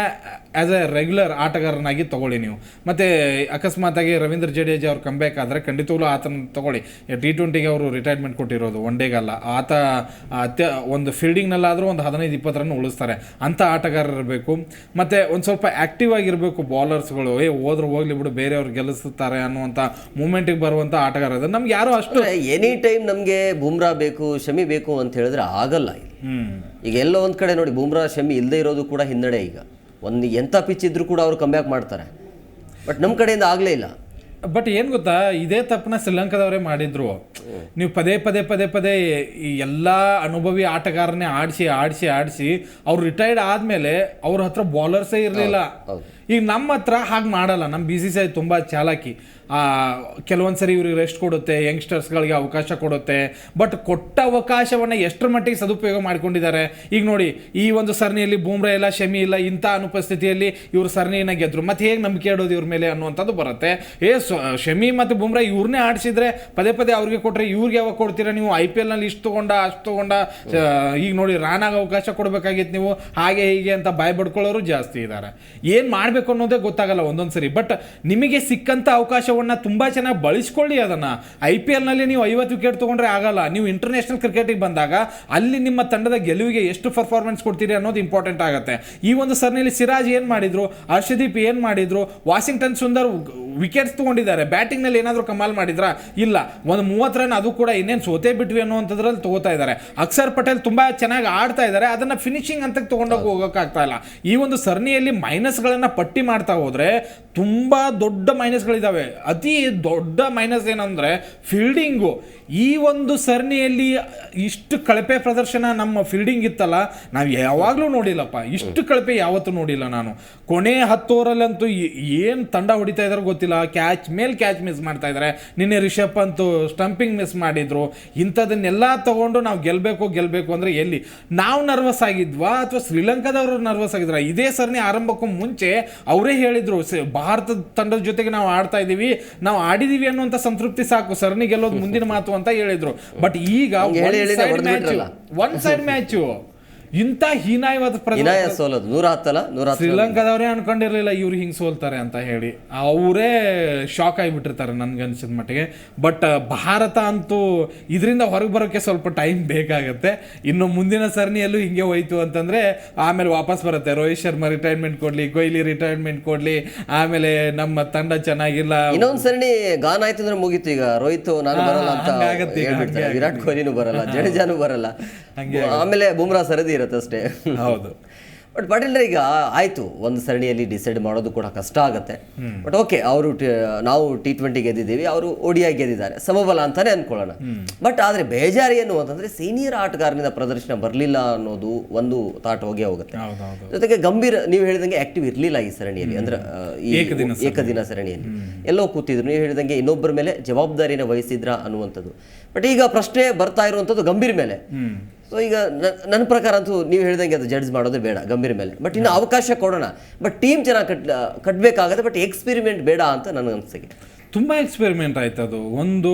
ಆ್ಯಸ್ ಎ ರೆಗ್ಯುಲರ್ ಆಟಗಾರನಾಗಿ ತಗೊಳ್ಳಿ ನೀವು. ಮತ್ತು ಅಕಸ್ಮಾತಾಗಿ ರವೀಂದ್ರ ಜಡೇಜಾ ಅವ್ರು ಕಮ್ ಬ್ಯಾಕ್ ಆದರೆ ಖಂಡಿತವಾಗ್ಲೂ ಆತನ ತಗೊಳ್ಳಿ. ಟಿ ಟ್ವೆಂಟಿಗೆ ಅವರು ರಿಟೈರ್ಮೆಂಟ್ ಕೊಟ್ಟಿರೋದು ಒನ್ ಡೇಗಲ್ಲ ಆತ, ಅತ್ಯ, ಒಂದು ಫೀಲ್ಡಿಂಗ್ನಲ್ಲಾದರೂ ಒಂದು ಹದಿನೈದು ಇಪ್ಪತ್ತು ರನ್ ಉಳಿಸ್ತಾರೆ. ಅಂಥ ಆಟಗಾರರು ಇರಬೇಕು ಮತ್ತು ಒಂದು ಸ್ವಲ್ಪ ಆ್ಯಕ್ಟಿವ್ ಆಗಿರಬೇಕು ಬೌಲರ್ಸ್ಗಳು ಏ ಹೋದ್ರೆ ಹೋಗ್ಲಿ ಬಿಡು ಬೇರೆಯವ್ರು ಗೆಲ್ಲಿಸ್ತಾರೆ ಅನ್ನುವಂಥ ಮೂಮೆಂಟಿಗೆ ಬರುವಂಥ ಆಟಗಾರ ಇದ್ದಾರೆ. ನಮ್ಗೆ ಯಾರು ಅಷ್ಟು ಎನಿ ಟೈಮ್ ನಮಗೆ ಬೂಮ್ರಾ ಬೇಕು ಶಮಿ ಬೇಕು ಅಂತ ಹೇಳಿದ್ರೆ ಆಗಲ್ಲ ಈಗ ಎಲ್ಲೋ ಒಂದು ಕಡೆ ನೋಡಿ ಬೂಮ್ರಾ ಶಮಿ ಇಲ್ಲದೆ ಇರೋದು ಕೂಡ ಹಿನ್ನಡೆ ಈಗ. ಒಂದು ಎಂಥ ಪಿಚ್ ಇದ್ರೂ ಕೂಡ ಅವ್ರು ಕಮ್ಬ್ಯಾಕ್ ಮಾಡ್ತಾರೆ. ಬಟ್ ನಮ್ಮ ಕಡೆಯಿಂದ ಆಗಲೇ ಇಲ್ಲ. ಬಟ್ ಏನು ಗೊತ್ತಾ ಇದೇ ತಪ್ಪನ್ನ ಶ್ರೀಲಂಕಾದವರೇ ಮಾಡಿದ್ರು. ನೀವು ಪದೇ ಪದೇ ಪದೇ ಪದೇ ಈ ಎಲ್ಲ ಅನುಭವಿ ಆಟಗಾರನೇ ಆಡಿಸಿ ಆಡಿಸಿ ಆಡಿಸಿ ಅವ್ರು ರಿಟೈರ್ಡ್ ಆದಮೇಲೆ ಅವ್ರ ಹತ್ರ ಬೌಲರ್ಸೇ ಇರಲಿಲ್ಲ. ಈಗ ನಮ್ಮ ಹತ್ರ ಹಾಗೆ ಮಾಡಲ್ಲ. ನಮ್ಮ ಬಿ ಸಿ ಸಿ ಐ ತುಂಬ ಚಾಲಾಕಿ. ಕೆಲವೊಂದು ಸರಿ ಇವ್ರಿಗೆ ರೆಸ್ಟ್ ಕೊಡುತ್ತೆ ಯಂಗ್ಸ್ಟರ್ಸ್ಗಳಿಗೆ ಅವಕಾಶ ಕೊಡುತ್ತೆ. ಬಟ್ ಕೊಟ್ಟ ಅವಕಾಶವನ್ನು ಎಷ್ಟರ ಮಟ್ಟಿಗೆ ಸದುಪಯೋಗ ಮಾಡ್ಕೊಂಡಿದ್ದಾರೆ? ಈಗ ನೋಡಿ, ಈ ಒಂದು ಸರಣಿಯಲ್ಲಿ ಬೂಮ್ರಾ ಇಲ್ಲ, ಶಮಿ ಇಲ್ಲ, ಇಂಥ ಅನುಪಸ್ಥಿತಿಯಲ್ಲಿ ಇವರು ಸರಣಿನ ಗೆದ್ರು. ಮತ್ತೆ ಹೇಗೆ ನಂಬಿಕೆ ಇಡೋದು ಇವ್ರ ಮೇಲೆ ಅನ್ನುವಂಥದ್ದು ಬರುತ್ತೆ. ಏ ಶಮಿ ಮತ್ತು ಬೂಮ್ರಾ ಇವ್ರನ್ನೇ ಆಡಿಸಿದ್ರೆ ಪದೇ ಪದೇ ಅವ್ರಿಗೆ ಕೊಟ್ಟರೆ ಇವ್ರಿಗೆ ಯಾವಾಗ ಕೊಡ್ತೀರಾ ನೀವು? ಐ ಪಿ ಎಲ್ನಲ್ಲಿ ಇಷ್ಟು ತೊಗೊಂಡ, ಅಷ್ಟು ತೊಗೊಂಡ ಈಗ ನೋಡಿ, ರಾನಾಗ ಅವಕಾಶ ಕೊಡಬೇಕಾಗಿತ್ತು ನೀವು. ಹಾಗೆ ಹೀಗೆ ಅಂತ ಬಾಯ್ ಬಡ್ಕೊಳ್ಳೋರು ಜಾಸ್ತಿ ಇದ್ದಾರೆ ಏನು ಮಾಡಬೇಕು? ಅನ್ನೋದೇ ಗೊತ್ತಾಗಲ್ಲ ಒಂದೊಂದು ಸರಿ. ಬಟ್ ನಿಮಗೆ ಸಿಕ್ಕಂಥ ಅವಕಾಶವನ್ನು ತುಂಬ ಚೆನ್ನಾಗಿ ಬಳಸ್ಕೊಳ್ಳಿ ಅದನ್ನು. ಐ ಪಿ ಎಲ್ನಲ್ಲಿ ನೀವು ಐವತ್ತು ವಿಕೆಟ್ ತೊಗೊಂಡ್ರೆ ಆಗಲ್ಲ. ನೀವು ಇಂಟರ್ನ್ಯಾಷನಲ್ ಕ್ರಿಕೆಟಿಗೆ ಬಂದಾಗ ಅಲ್ಲಿ ನಿಮ್ಮ ತಂಡದ ಗೆಲುವಿಗೆ ಎಷ್ಟು ಪರ್ಫಾರ್ಮೆನ್ಸ್ ಕೊಡ್ತೀರಿ ಅನ್ನೋದು ಇಂಪಾರ್ಟೆಂಟ್ ಆಗುತ್ತೆ. ಈ ಒಂದು ಸರಣಿಯಲ್ಲಿ ಸಿರಾಜ್ ಏನು ಮಾಡಿದ್ರು? ಹರ್ಷದೀಪ್ ಏನು ಮಾಡಿದ್ರು? ವಾಷಿಂಗ್ಟನ್ ಸುಂದರ್ ವಿಕೆಟ್ಸ್ ತಗೊಂಡಿದ್ದಾರೆ. ಬ್ಯಾಟಿಂಗ್ನಲ್ಲಿ ಏನಾದರೂ ಕಮಾಲ್ ಮಾಡಿದ್ರಾ? ಇಲ್ಲ. ಒಂದು ಮೂವತ್ತು ರನ್ ಅದು ಕೂಡ ಇನ್ನೇನು ಸೋತೆ ಬಿಟ್ವಿ ಅನ್ನೋವಂಥದ್ರಲ್ಲಿ ತಗೋತಾ ಇದ್ದಾರೆ. ಅಕ್ಷರ್ ಪಟೇಲ್ ತುಂಬ ಚೆನ್ನಾಗಿ ಆಡ್ತಾ ಇದ್ದಾರೆ. ಅದನ್ನು ಫಿನಿಶಿಂಗ್ ಅಂತ ತೊಗೊಂಡೋಗಿ ಹೋಗೋಕ್ಕಾಗ್ತಾ ಇಲ್ಲ. ಈ ಒಂದು ಸರಣಿಯಲ್ಲಿ ಮೈನಸ್ಗಳನ್ನ ಪಟ್ಟಿ ಮಾಡ್ತಾ ಹೋದರೆ ತುಂಬ ದೊಡ್ಡ ಮೈನಸ್ಗಳಿದ್ದಾವೆ ಅತಿ ದೊಡ್ಡ ಮೈನಸ್ ಏನಂದರೆ ಫೀಲ್ಡಿಂಗು ಈ ಒಂದು ಸರಣಿಯಲ್ಲಿ ಇಷ್ಟು ಕಳಪೆ ಪ್ರದರ್ಶನ ನಮ್ಮ ಫೀಲ್ಡಿಂಗ್ ಇತ್ತಲ್ಲ, ನಾವು ಯಾವಾಗಲೂ ನೋಡಿಲ್ಲಪ್ಪ. ಇಷ್ಟು ಕಳಪೆ ಯಾವತ್ತೂ ನೋಡಿಲ್ಲ ನಾನು. ಕೊನೆ ಹತ್ತು ಏನು ತಂಡ ಹೊಡಿತಾ ಇದಾರೆ ಗೊತ್ತಿಲ್ಲ. ಕ್ಯಾಚ್ ಮೇಲೆ ಕ್ಯಾಚ್ ಮಿಸ್ ಮಾಡ್ತಾ ಇದ್ದಾರೆ ನಿನ್ನೆ ರಿಷಬ್ ಅಂತೂ ಸ್ಟಂಪಿಂಗ್ ಮಿಸ್ ಮಾಡಿದ್ರು. ಇಂಥದನ್ನೆಲ್ಲ ತಗೊಂಡು ನಾವು ಗೆಲ್ಲಬೇಕು ಗೆಲ್ಲಬೇಕು ಅಂದರೆ ಎಲ್ಲಿ? ನಾವು ನರ್ವಸ್ ಆಗಿದ್ವಾ? ಅಥವಾ ಶ್ರೀಲಂಕಾದವರು ನರ್ವಸ್ ಆಗಿದ್ರ? ಇದೇ ಸರಣಿ ಆರಂಭಕ್ಕೂ ಮುಂಚೆ ಅವರೇ ಹೇಳಿದ್ರು ಭಾರತದ ತಂಡದ ಜೊತೆಗೆ ನಾವು ಆಡ್ತಾ ಇದ್ದೀವಿ ನಾವು ಆಡಿದೀವಿ ಅನ್ನುವಂಥ ಸಂತೃಪ್ತಿ ಸಾಕು ಸರಣಿ ಗೆಲ್ಲೋದು ಮುಂದಿನ ಮಾತು ಅಂತ ಹೇಳಿದ್ರು ಬಟ್ ಈಗ. ಒನ್ ಸೈಡ್ ಮ್ಯಾಚು ಇಂಥ ಹೀನಾಯವಾದ ಇನಾಯ ಸೋಲೋದು. ನೂರ ಹತ್ತಲ್ಲ ನೂರ ಶ್ರೀಲಂಕಾದವರೇ ಅನ್ಕೊಂಡಿರ್ಲಿಲ್ಲ ಇವ್ರು ಹಿಂಗೆ ಸೋಲ್ತಾರೆ ಅಂತ ಹೇಳಿ. ಅವರೇ ಶಾಕ್ ಆಗಿಬಿಟ್ಟಿರ್ತಾರೆ ನನ್ಗೆ ಅನ್ಸಿದ ಮಟ್ಟಿಗೆ. ಬಟ್ ಭಾರತ ಅಂತೂ ಇದರಿಂದ ಹೊರಗೆ ಬರೋಕ್ಕೆ ಸ್ವಲ್ಪ ಟೈಮ್ ಬೇಕಾಗುತ್ತೆ. ಇನ್ನು ಮುಂದಿನ ಸರಣಿಯಲ್ಲೂ ಹಿಂಗೆ ಹೋಯ್ತು ಅಂತಂದ್ರೆ ಆಮೇಲೆ ವಾಪಸ್ ಬರುತ್ತೆ. ರೋಹಿತ್ ಶರ್ಮಾ ರಿಟೈರ್ಮೆಂಟ್ ಕೊಡ್ಲಿ ಕೊಹ್ಲಿ ರಿಟೈರ್ಮೆಂಟ್ ಕೊಡ್ಲಿ ಆಮೇಲೆ ನಮ್ಮ ತಂಡ ಚೆನ್ನಾಗಿಲ್ಲ. ಇನ್ನೊಂದು ಸರಣಿ ಗಾನ್ ಆಯ್ತು ಅಂದ್ರೆ ಮುಗೀತು ಈಗ. ರೋಹಿತ್ ನಾನು ಬರಲ್ಲ ಅಂತ ವಿರಾಟ್ ಕೊಹ್ಲಿನೂ ಬರಲ್ಲ ಜಡೇಜಾನು ಬರಲ್ಲ. ಆಮೇಲೆ ಬುಮ್ರಾ ಸರದಿ ಇರುತ್ತೆ ಅಷ್ಟೇ. ಹೌದು. ಬಟ್ ಪಾಟೀಲ್ ಈಗ ಆಯ್ತು ಒಂದು ಸರಣಿಯಲ್ಲಿ ಡಿಸೈಡ್ ಮಾಡೋದು ಕೂಡ ಕಷ್ಟ ಆಗುತ್ತೆ. ಬಟ್ ಓಕೆ ಅವರು ನಾವು ಟಿ ಟ್ವೆಂಟಿ ಗೆದ್ದಿದ್ದೀವಿ ಅವರು ಒಡಿಯಾಗಿ ಗೆದ್ದಿದ್ದಾರೆ ಸಮಬಲ ಅಂತಾನೆ ಅನ್ಕೊಳ್ಳೋಣ. ಬಟ್ ಆದ್ರೆ ಬೇಜಾರಿ ಏನು ಅಂತಂದ್ರೆ ಸೀನಿಯರ್ ಆಟಗಾರನಿಂದ ಪ್ರದರ್ಶನ ಬರಲಿಲ್ಲ ಅನ್ನೋದು ಒಂದು ತಾಟ್ ಹೋಗೇ ಹೋಗುತ್ತೆ. ಜೊತೆಗೆ ಗಂಭೀರ ನೀವು ಹೇಳಿದಂಗೆ ಆಕ್ಟಿವ್ ಇರಲಿಲ್ಲ ಈ ಸರಣಿಯಲ್ಲಿ ಅಂದ್ರೆ ಈ ಏಕದಿನ ಸರಣಿಯಲ್ಲಿ. ಎಲ್ಲೋ ಕೂತಿದ್ರು ನೀವು ಹೇಳಿದಂಗೆ ಇನ್ನೊಬ್ಬರ ಮೇಲೆ ಜವಾಬ್ದಾರಿನ ವಹಿಸಿದ್ರ ಅನ್ನುವಂಥದ್ದು. ಬಟ್ ಈಗ ಪ್ರಶ್ನೆ ಬರ್ತಾ ಇರುವಂಥದ್ದು ಗಂಭೀರ್ ಮೇಲೆ. ಈಗ ನ- ನನ್ನ ಪ್ರಕಾರ ಅಂತೂ ನೀವು ಹೇಳಿದಂಗೆ ಅದು ಜಡ್ಜ್ ಮಾಡೋದೇ ಬೇಡ ಗಂಭೀರ ಮೇಲೆ. ಬಟ್ ಇನ್ನು ಅವಕಾಶ ಕೊಡೋಣ. ಬಟ್ ಟೀಮ್ ಚೆನ್ನಾಗಿ ಕಟ್ ಕಟ್ಟಬೇಕಾಗತ್ತೆ ಬಟ್ ಎಕ್ಸ್ಪೆರಿಮೆಂಟ್ ಬೇಡ ಅಂತ ನನಗೆ ಅನಿಸಿಕೆ. ತುಂಬ ಎಕ್ಸ್ಪೆರಿಮೆಂಟ್ ಆಯ್ತು ಅದು. ಒಂದು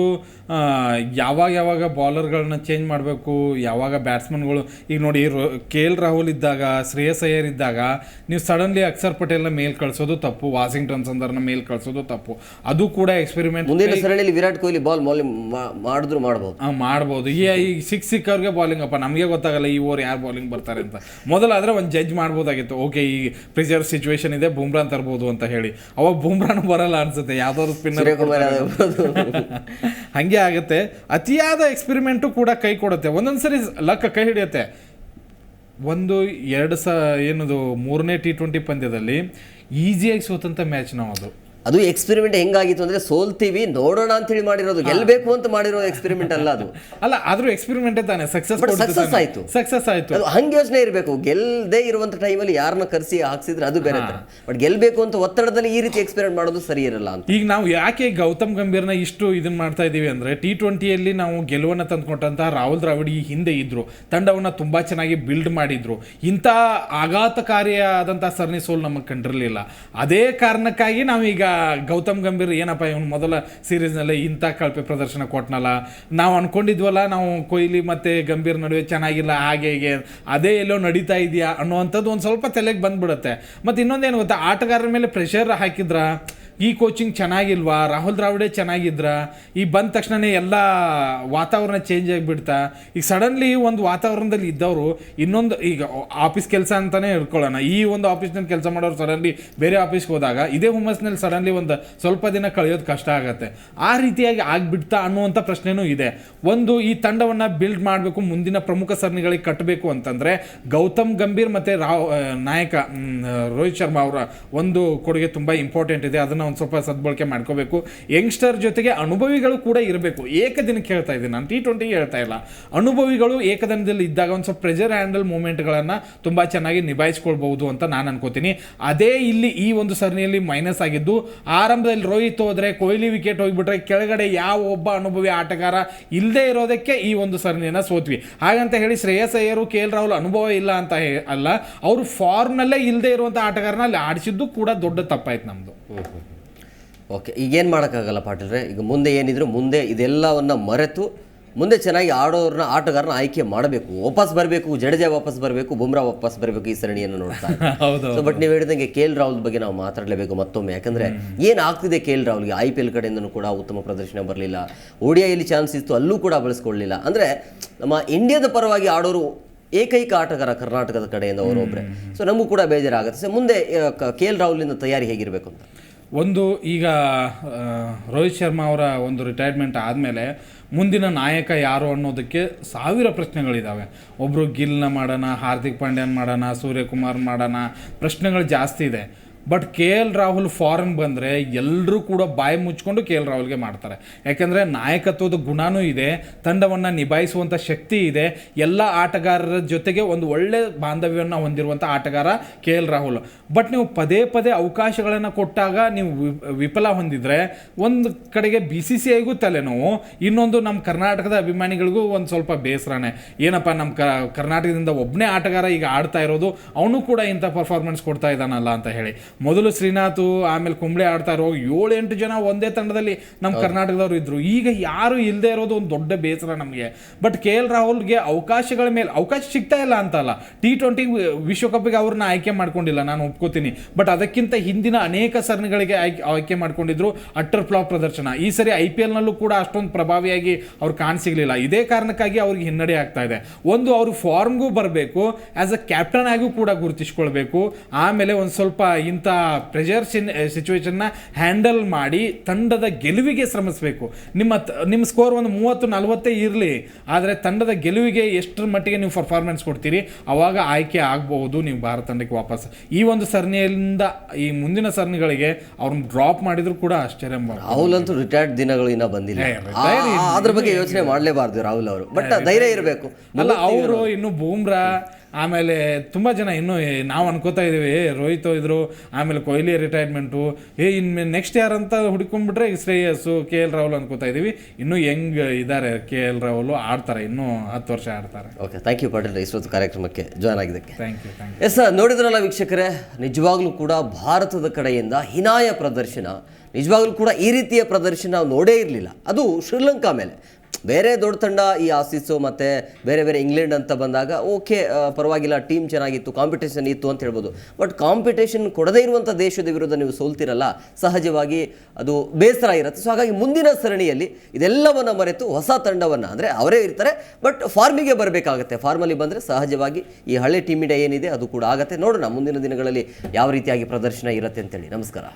ಯಾವಾಗ ಯಾವಾಗ ಬಾಲರ್ಗಳನ್ನ ಚೇಂಜ್ ಮಾಡಬೇಕು ಯಾವಾಗ ಬ್ಯಾಟ್ಸ್ಮನ್ಗಳು ಈಗ ನೋಡಿ ಕೆ ಎಲ್ ರಾಹುಲ್ ಇದ್ದಾಗ ಶ್ರೇಯಸ್ ಅಯ್ಯರ್ ಇದ್ದಾಗ ನೀವು ಸಡನ್ಲಿ ಅಕ್ಷರ್ ಪಟೇಲ್ನ ಮೇಲ್ ಕಳಿಸೋದು ತಪ್ಪು ವಾಷಿಂಗ್ಟನ್ ಸಂದರ್ನ ಮೇಲ್ ಕಳಿಸೋದು ತಪ್ಪು. ಅದು ಕೂಡ ಎಕ್ಸ್ಪೆರಿಮೆಂಟ್ ಮುಂದಿನ ಸರಣಿಯಲ್ಲಿ ವಿರಾಟ್ ಕೊಹ್ಲಿ ಬಾಲ್ ಮೌಲ್ಯ ಮಾಡಿದ್ರು ಮಾಡ್ಬೋದು. ಮಾಡ್ಬೋದು. ಈ ಈಗ ಸಿಕ್ಸ್ ಸಿಕ್ಕವ್ರಿಗೆ ಬಾಲಿಂಗ್ ಅಪ್ಪ. ನಮಗೆ ಗೊತ್ತಾಗಲ್ಲ ಈ ಓವರ್ ಯಾರು ಬಾಲಿಂಗ್ ಬರ್ತಾರೆ ಅಂತ. ಮೊದಲಾದ್ರೆ ಒಂದು ಜಡ್ಜ್ ಮಾಡ್ಬೋದಾಗಿತ್ತು. ಓಕೆ ಈ ಪ್ರಿಸರ್ವ್ ಸಿಚುವೇಶನ್ ಇದೆ ಬೂಮ್ರಾನ್ ತರ್ಬೋದು ಅಂತ ಹೇಳಿ. ಅವಾಗ ಬೂಮ್ರಾನು ಬರಲ್ಲ ಅನ್ಸುತ್ತೆ. ಯಾವ್ದಾದ್ರು ಸ್ಪಿನ್ನರ್. *laughs* ಹಂಗೆ ಆಗುತ್ತೆ. ಅತಿಯಾದ ಎಕ್ಸ್ಪೆರಿಮೆಂಟು ಕೂಡ ಕೈ ಕೊಡುತ್ತೆ. ಒಂದೊಂದು ಸರಿ ಲಕ್ಕ ಕೈ ಹಿಡಿಯುತ್ತೆ. ಒಂದು ಎರಡು ಸ ಏನದು, ಮೂರನೇ ಟಿ ಟ್ವೆಂಟಿ ಪಂದ್ಯದಲ್ಲಿ ಈಸಿಯಾಗಿ ಸೋತಂಥ ಮ್ಯಾಚ್ ನಾವು ಅದು ಅದು ಎಕ್ಸ್ಪೆರಿಮೆಂಟ್ ಹೆಂಗಾಗಿತ್ತು ಅಂದ್ರೆ ಸೋಲ್ತೀವಿ ನೋಡೋಣ ಅಂತ ಹೇಳಿ ಮಾಡಿರೋದು ಗೆಲ್ಬೇಕು ಅಂತ ಮಾಡಿರೋ ಎಕ್ಸ್ಪೆರಿಮೆಂಟ್ ಅಲ್ಲ ಅದು. *laughs* ಅಲ್ಲ ಆದ್ರೂ ಎಕ್ಸ್ಪೆರಿಮೆಂಟೇ ತಾನೆ ಸಕ್ಸಸ್ ಸಕ್ಸಸ್ ಆಯ್ತು. ಸಕ್ಸಸ್ ಆಯ್ತು. ಅದು ಹಂಗೆ ಯೋಚನೆ ಇರಬೇಕು. ಗೆಲ್ಲದೆ ಇರುವಂತ ಟೈಮಲ್ಲಿ ಯಾರನ್ನ ಕರೆಸಿ ಹಾಕ್ಸಿದ್ರೆ ಅದು ಬೇರೆ ಬಟ್ ಗೆಲ್ಬೇಕು ಅಂತ ಒತ್ತಡದಲ್ಲಿ ಈ ರೀತಿ ಎಕ್ಸ್ಪೆರಿಮೆಂಟ್ ಮಾಡೋದು ಸರಿ ಇರಲ್ಲ ಅಂತ. ಈಗ ನಾವು ಯಾಕೆ ಗೌತಮ್ ಗಂಭೀರ್ನ ಇಷ್ಟು ಇದನ್ನ ಮಾಡ್ತಾ ಇದ್ದೀವಿ ಅಂದ್ರೆ ಟಿ ಟ್ವೆಂಟಿಯಲ್ಲಿ ನಾವು ಗೆಲುವನ್ನು ತಂದುಕೊಟ್ಟಂತಹ ರಾಹುಲ್ ದ್ರಾವಿಡ್ ಈ ಹಿಂದೆ ಇದ್ರು. ತಂಡವನ್ನ ತುಂಬಾ ಚೆನ್ನಾಗಿ ಬಿಲ್ಡ್ ಮಾಡಿದ್ರು. ಇಂಥ ಆಘಾತಕಾರಿಯಾದಂತಹ ಸರಣಿ ಸೋಲು ನಮಗೆ ಕಂಡಿರಲಿಲ್ಲ. ಅದೇ ಕಾರಣಕ್ಕಾಗಿ ನಾವೀಗ ಗೌತಮ್ ಗಂಭೀರ್ ಏನಪ್ಪ ಇವನು ಮೊದಲ ಸೀರೀಸ್ನಲ್ಲಿ ಇಂಥ ಕಳಪೆ ಪ್ರದರ್ಶನ ಕೊಟ್ಟನಲ್ಲ ನಾವು ಅಂದ್ಕೊಂಡಿದ್ವಲ್ಲ ನಾವು ಕೊಹ್ಲಿ ಮತ್ತು ಗಂಭೀರ್ ನಡುವೆ ಚೆನ್ನಾಗಿಲ್ಲ, ಹಾಗೆ ಹೀಗೆ ಅದೇ ಎಲ್ಲೋ ನಡೀತಾ ಇದೆಯಾ ಅನ್ನೋವಂಥದ್ದು ಒಂದು ಸ್ವಲ್ಪ ತಲೆಗೆ ಬಂದ್ಬಿಡುತ್ತೆ. ಮತ್ತು ಇನ್ನೊಂದೇನು ಗೊತ್ತಾ? ಆಟಗಾರರ ಮೇಲೆ ಪ್ರೆಷರ್ ಹಾಕಿದ್ರ? ಈ ಕೋಚಿಂಗ್ ಚೆನ್ನಾಗಿಲ್ವಾ? ರಾಹುಲ್ ದ್ರಾವಿಡೆ ಚೆನ್ನಾಗಿದ್ರ? ಈ ಬಂದ ತಕ್ಷಣನೇ ಎಲ್ಲ ವಾತಾವರಣ ಚೇಂಜ್ ಆಗಿಬಿಡ್ತಾ? ಈಗ ಸಡನ್ಲಿ ಒಂದು ವಾತಾವರಣದಲ್ಲಿ ಇದ್ದವರು ಇನ್ನೊಂದು, ಈಗ ಆಫೀಸ್ ಕೆಲಸ ಅಂತಲೇ ಇಟ್ಕೊಳ್ಳೋಣ. ಈ ಒಂದು ಆಫೀಸ್ನಲ್ಲಿ ಕೆಲಸ ಮಾಡೋರು ಸಡನ್ಲಿ ಬೇರೆ ಆಫೀಸ್ಗೆ ಹೋದಾಗ ಇದೇ ಹುಮ್ಮಸ್ನಲ್ಲಿ ಸಡನ್ಲಿ ಒಂದು ಸ್ವಲ್ಪ ದಿನ ಕಳೆಯೋದು ಕಷ್ಟ ಆಗುತ್ತೆ. ಆ ರೀತಿಯಾಗಿ ಆಗಿಬಿಡ್ತಾ ಅನ್ನುವಂಥ ಪ್ರಶ್ನೆನೂ ಇದೆ. ಒಂದು, ಈ ತಂಡವನ್ನು ಬಿಲ್ಡ್ ಮಾಡಬೇಕು, ಮುಂದಿನ ಪ್ರಮುಖ ಸರಣಿಗಳಿಗೆ ಕಟ್ಟಬೇಕು ಅಂತಂದರೆ ಗೌತಮ್ ಗಂಭೀರ್ ಮತ್ತು ರಾವ್, ನಾಯಕ ರೋಹಿತ್ ಶರ್ಮಾ ಅವರ ಒಂದು ಕೊಡುಗೆ ತುಂಬ ಇಂಪಾರ್ಟೆಂಟ್ ಇದೆ. ಅದನ್ನ ಒಂದು ಸ್ವಲ್ಪ ಸದ್ಬಳಕೆ ಮಾಡ್ಕೋಬೇಕು. ಯಂಗ್ಸ್ಟರ್ ಜೊತೆಗೆ ಅನುಭವಿಗಳು ಕೂಡ ಇರಬೇಕು. ಏಕದಿನಕ್ಕೆ ಹೇಳ್ತಾ ಇದ್ದೀನಿ. ನಾನು ಟಿ ಟ್ವೆಂಟಿ ಹೇಳ್ತಾ ಇಲ್ಲ. ಅನುಭವಿಗಳು ಏಕದಿನದಲ್ಲಿ ಇದ್ದಾಗ ಒಂದು ಸ್ವಲ್ಪ ಪ್ರೆಷರ್ ಹ್ಯಾಂಡಲ್ ಮೂಮೆಂಟ್ಗಳನ್ನು ತುಂಬ ಚೆನ್ನಾಗಿ ನಿಭಾಯಿಸ್ಕೊಳ್ಬಹುದು ಅಂತ ನಾನು ಅನ್ಕೋತೀನಿ. ಅದೇ ಇಲ್ಲಿ ಈ ಒಂದು ಸರಣಿಯಲ್ಲಿ ಮೈನಸ್ ಆಗಿದ್ದು, ಆರಂಭದಲ್ಲಿ ರೋಹಿತ್ ಹೋದರೆ ಕೊಹ್ಲಿ ವಿಕೆಟ್ ಹೋಗಿಬಿಟ್ರೆ ಕೆಳಗಡೆ ಯಾವ ಒಬ್ಬ ಅನುಭವಿ ಆಟಗಾರ ಇಲ್ಲದೆ ಇರೋದಕ್ಕೆ ಈ ಒಂದು ಸರಣಿಯನ್ನು ಸೋತ್ವಿ. ಹಾಗಂತ ಹೇಳಿ ಶ್ರೇಯಸ್ ಅಯ್ಯರು, ಕೆ ಎಲ್ ರಾಹುಲ್ ಅನುಭವ ಇಲ್ಲ ಅಂತ ಅಲ್ಲ, ಅವರು ಫಾರ್ಮ್ನಲ್ಲೇ ಇಲ್ಲದೆ ಇರುವಂಥ ಆಟಗಾರನ ಅಲ್ಲಿ ಆಡಿಸಿದ್ದು ಕೂಡ ದೊಡ್ಡ ತಪ್ಪಾಯ್ತು ನಮ್ಮದು ಓಕೆ ಈಗೇನು ಮಾಡೋಕ್ಕಾಗಲ್ಲ ಪಾಟೀಲ್ರೆ? ಈಗ ಮುಂದೆ ಏನಿದ್ರು ಮುಂದೆ ಇದೆಲ್ಲವನ್ನು ಮರೆತು ಮುಂದೆ ಚೆನ್ನಾಗಿ ಆಡೋರನ್ನ ಆಟಗಾರನ ಆಯ್ಕೆ ಮಾಡಬೇಕು. ವಾಪಸ್ ಬರಬೇಕು ಜಡೇಜಾ ವಾಪಸ್ ಬರಬೇಕು ಬುಮ್ರಾ ವಾಪಸ್ ಬರಬೇಕು ಈ ಸರಣಿಯನ್ನು ನೋಡ್ತಾ *laughs* ಹೌದು ಸೊ ಬಟ್ ನೀವು ಹೇಳಿದಂಗೆ ಕೆ ಎಲ್ ರಾಹುಲ್ ಬಗ್ಗೆ ನಾವು ಮಾತಾಡಲೇಬೇಕು ಮತ್ತೊಮ್ಮೆ. ಯಾಕಂದ್ರೆ ಏನು ಆಗ್ತಿದೆ ಕೆ ಎಲ್ ರಾಹುಲ್ಗೆ? ಐ ಪಿ ಎಲ್ ಕಡೆಯಿಂದನೂ ಕೂಡ ಉತ್ತಮ ಪ್ರದರ್ಶನ ಬರಲಿಲ್ಲ. ಓಡಿಯಲ್ಲಿ ಚಾನ್ಸ್ ಇತ್ತು ಅಲ್ಲೂ ಕೂಡ ಬಳಸ್ಕೊಳ್ಳಲಿಲ್ಲ ಅಂದ್ರೆ ನಮ್ಮ ಇಂಡಿಯಾದ ಪರವಾಗಿ ಆಡೋರು ಏಕೈಕ ಆಟಗಾರ ಕರ್ನಾಟಕದ ಕಡೆಯಿಂದ ಅವರೊಬ್ಬರೇ ಸೊ ನಮಗೂ ಕೂಡ ಬೇಜಾರಾಗುತ್ತೆ. ಸೊ ಮುಂದೆ ಕೆ ಎಲ್ ರಾಹುಲಿಂದ ತಯಾರಿ ಹೇಗಿರಬೇಕು ಅಂತ? ಒಂದು ಈಗ ರೋಹಿತ್ ಶರ್ಮಾ ಅವರ ಒಂದು ರಿಟೈರ್ಮೆಂಟ್ ಆದಮೇಲೆ ಮುಂದಿನ ನಾಯಕ ಯಾರು ಅನ್ನೋದಕ್ಕೆ ಸಾವಿರ ಪ್ರಶ್ನೆಗಳಿದ್ದಾವೆ ಒಬ್ಬರು ಗಿಲ್ನ ಮಾಡೋಣ, ಹಾರ್ದಿಕ್ ಪಾಂಡ್ಯನ್ ಮಾಡೋಣ, ಸೂರ್ಯಕುಮಾರ್ ಮಾಡೋಣ, ಪ್ರಶ್ನೆಗಳು ಜಾಸ್ತಿ ಇದೆ. But K L Rahul form ಬಂದರೆ ಎಲ್ಲರೂ ಕೂಡ ಬಾಯಿ ಮುಚ್ಕೊಂಡು ಕೆ ಎಲ್ ರಾಹುಲ್ಗೆ ಮಾಡ್ತಾರೆ. ಯಾಕೆಂದರೆ ನಾಯಕತ್ವದ ಗುಣನೂ ಇದೆ, ತಂಡವನ್ನು ನಿಭಾಯಿಸುವಂಥ ಶಕ್ತಿ ಇದೆ, ಎಲ್ಲ ಆಟಗಾರರ ಜೊತೆಗೆ ಒಂದು ಒಳ್ಳೆ ಬಾಂಧವ್ಯವನ್ನು ಹೊಂದಿರುವಂಥ ಆಟಗಾರ ಕೆ ಎಲ್ ರಾಹುಲ್ ಬಟ್ ನೀವು ಪದೇ ಪದೇ ಅವಕಾಶಗಳನ್ನು ಕೊಟ್ಟಾಗ ನೀವು ವಿಫಲ ಹೊಂದಿದರೆ ಒಂದು ಕಡೆಗೆ ಬಿ ಸಿ ಸಿ ಐಗೂ ತಲೆನೋವು, ಇನ್ನೊಂದು ನಮ್ಮ ಕರ್ನಾಟಕದ ಅಭಿಮಾನಿಗಳಿಗೂ ಒಂದು ಸ್ವಲ್ಪ ಬೇಸರನೇ. ಏನಪ್ಪ ನಮ್ಮ ಕರ್ನಾಟಕದಿಂದ ಒಬ್ಬನೇ ಆಟಗಾರ ಈಗ ಆಡ್ತಾ ಇರೋದು, ಅವನು ಕೂಡ ಇಂಥ ಪರ್ಫಾರ್ಮೆನ್ಸ್ ಕೊಡ್ತಾ ಇದ್ದಾನಲ್ಲ ಅಂತ ಹೇಳಿ. ಮೊದಲು ಶ್ರೀನಾಥ್ ಆಮೇಲೆ ಕುಂಬ್ಳೆ ಆಡ್ತಾ ಇರೋ ಏಳು ಎಂಟು ಜನ ಒಂದೇ ತಂಡದಲ್ಲಿ ನಮ್ಮ ಕರ್ನಾಟಕದವರು ಇದ್ರು. ಈಗ ಯಾರು ಇಲ್ಲದೆ ಇರೋದು ಒಂದು ದೊಡ್ಡ ಬೇಸರ ನಮಗೆ. ಬಟ್ ಕೆ ಎಲ್ ರಾಹುಲ್ಗೆ ಅವಕಾಶಗಳ ಮೇಲೆ ಅವಕಾಶ ಸಿಗ್ತಾ ಇಲ್ಲ ಅಂತಲ್ಲ. ಟಿ ಟ್ವೆಂಟಿ ವಿಶ್ವಕಪ್ಗೆ ಅವ್ರನ್ನ ಆಯ್ಕೆ ಮಾಡ್ಕೊಂಡಿಲ್ಲ ನಾನು ಒಪ್ಕೋತೀನಿ. ಬಟ್ ಅದಕ್ಕಿಂತ ಹಿಂದಿನ ಅನೇಕ ಸರಣಿಗಳಿಗೆ ಆಯ್ಕೆ ಆಯ್ಕೆ ಮಾಡ್ಕೊಂಡಿದ್ರು ಅಟ್ಟರ್ ಫ್ಲಾಪ್ ಪ್ರದರ್ಶನ. ಈ ಸರಿ ಐ ಪಿ ಎಲ್ನಲ್ಲೂ ಕೂಡ ಅಷ್ಟೊಂದು ಪ್ರಭಾವಿಯಾಗಿ ಅವ್ರು ಕಾಣಸಿಗ್ಲಿಲ್ಲ. ಇದೇ ಕಾರಣಕ್ಕಾಗಿ ಅವ್ರಿಗೆ ಹಿನ್ನಡೆ ಆಗ್ತಾ ಇದೆ. ಒಂದು ಅವರು ಫಾರ್ಮ್ಗೂ ಬರಬೇಕು ಆಸ್ ಅ ಕ್ಯಾಪ್ಟನ್ ಆಗಿಯೂ ಕೂಡ ಗುರುತಿಸ್ಕೊಳ್ಬೇಕು. ಆಮೇಲೆ ಒಂದು ಸ್ವಲ್ಪ ಇಂಥ ಪ್ರೆಷರ್ ಸಿನ್ ಸಿಚುವೇಶನ್ನ ಹ್ಯಾಂಡಲ್ ಮಾಡಿ ತಂಡದ ಗೆಲುವಿಗೆ ಶ್ರಮಿಸಬೇಕು. ನಿಮ್ಮ ನಿಮ್ಮ ಸ್ಕೋರ್ ಒಂದು ಮೂವತ್ತು ನಲವತ್ತೇ ಇರಲಿ. ಆದರೆ ತಂಡದ ಗೆಲುವಿಗೆ ಎಷ್ಟರ ಮಟ್ಟಿಗೆ ನೀವು ಪರ್ಫಾರ್ಮೆನ್ಸ್ ಕೊಡ್ತೀರಿ? ಅವಾಗ ಆಯ್ಕೆ ಆಗಬಹುದು ನೀವು ಭಾರತ ತಂಡಕ್ಕೆ ವಾಪಸ್. ಈ ಒಂದು ಸರಣಿಯಿಂದ ಈ ಮುಂದಿನ ಸರಣಿಗಳಿಗೆ ಅವ್ರನ್ನ ಡ್ರಾಪ್ ಮಾಡಿದ್ರು ಕೂಡ ಆಶ್ಚರ್ಯ ರಾಹುಲ್ ಅಂತೂ ರಿಟೈರ್ಡ್ ದಿನಗಳು ಇನ್ನೂ ಬಂದಿಲ್ಲ. ಅದ್ರ ಬಗ್ಗೆ ಯೋಚನೆ ಮಾಡಲೇಬಾರ್ದು ರಾಹುಲ್ ಅವರು. ಬಟ್ ಧೈರ್ಯ ಇರಬೇಕು. ಅಲ್ಲ ಅವರು ಇನ್ನು ಬೂಮ್ರಾ ಆಮೇಲೆ ತುಂಬ ಜನ ಇನ್ನೂ ನಾವು ಅನ್ಕೋತಾ ಏ ರೋಹಿತ್ ಇದ್ರು ಆಮೇಲೆ ಕೊಹ್ಲಿ ರಿಟೈರ್ಮೆಂಟು ಏ ಇನ್ನು ನೆಕ್ಸ್ಟ್ ಯಾರಂತ ಹುಡ್ಕೊಂಡ್ಬಿಟ್ರೆ ಶ್ರೇಯಸ್ಸು ಕೆ ಎಲ್ ರಾಹುಲ್ ಅನ್ಕೋತಾ ಇದ್ದೀವಿ ಇನ್ನೂ ಹೆಂಗ್ ಇದ್ದಾರೆ ಕೆ ಎಲ್ ರಾಹುಲ್ ಆಡ್ತಾರೆ ಇನ್ನೂ ಹತ್ತು ವರ್ಷ ಆಡ್ತಾರೆ. Okay thank you Patil. ಇಷ್ಟೊತ್ತು ಕಾರ್ಯಕ್ರಮಕ್ಕೆ ಜಾಯ್ನ್ ಆಗಿದ್ದಕ್ಕೆ. Thank you thank you S ನೋಡಿದ್ರಲ್ಲ ವೀಕ್ಷಕರೇ ನಿಜವಾಗ್ಲೂ ಕೂಡ ಭಾರತದ ಕಡೆಯಿಂದ ಹಿನಾಯ ಪ್ರದರ್ಶನ ನಿಜವಾಗ್ಲೂ ಕೂಡ ಈ ರೀತಿಯ ಪ್ರದರ್ಶನ ನಾವು ನೋಡೇ ಇರಲಿಲ್ಲ. ಅದು ಶ್ರೀಲಂಕಾ ಮೇಲೆ. ಬೇರೆ ದೊಡ್ಡ ತಂಡ ಈ ಆಸೀಸು ಮತ್ತು ಬೇರೆ ಬೇರೆ ಇಂಗ್ಲೆಂಡ್ ಅಂತ ಬಂದಾಗ, ಓಕೆ ಪರವಾಗಿಲ್ಲ, ಟೀಮ್ ಚೆನ್ನಾಗಿತ್ತು ಕಾಂಪಿಟೇಷನ್ ಇತ್ತು ಅಂತ ಹೇಳ್ಬೋದು. ಬಟ್ ಕಾಂಪಿಟೇಷನ್ ಕೊಡದೇ ಇರುವಂಥ ದೇಶದ ವಿರುದ್ಧ ನೀವು ಸೋಲ್ತಿರಲ್ಲ. ಸಹಜವಾಗಿ ಅದು ಬೇಸರ ಇರುತ್ತೆ. ಸೊ ಹಾಗಾಗಿ ಮುಂದಿನ ಸರಣಿಯಲ್ಲಿ ಇದೆಲ್ಲವನ್ನು ಮರೆತು ಹೊಸ ತಂಡವನ್ನು ಅಂದರೆ ಅವರೇ ಇರ್ತಾರೆ. ಬಟ್ ಫಾರ್ಮಿಗೆ ಬರಬೇಕಾಗತ್ತೆ. ಫಾರ್ಮಲ್ಲಿ ಬಂದರೆ ಸಹಜವಾಗಿ ಈ ಹಳೆ ಟೀಮ್ ಇಂಡಿಯಾ ಏನಿದೆ ಅದು ಕೂಡ ಆಗುತ್ತೆ. ನೋಡೋಣ ಮುಂದಿನ ದಿನಗಳಲ್ಲಿ ಯಾವ ರೀತಿಯಾಗಿ ಪ್ರದರ್ಶನ ಇರುತ್ತೆ ಅಂತೇಳಿ. ನಮಸ್ಕಾರ.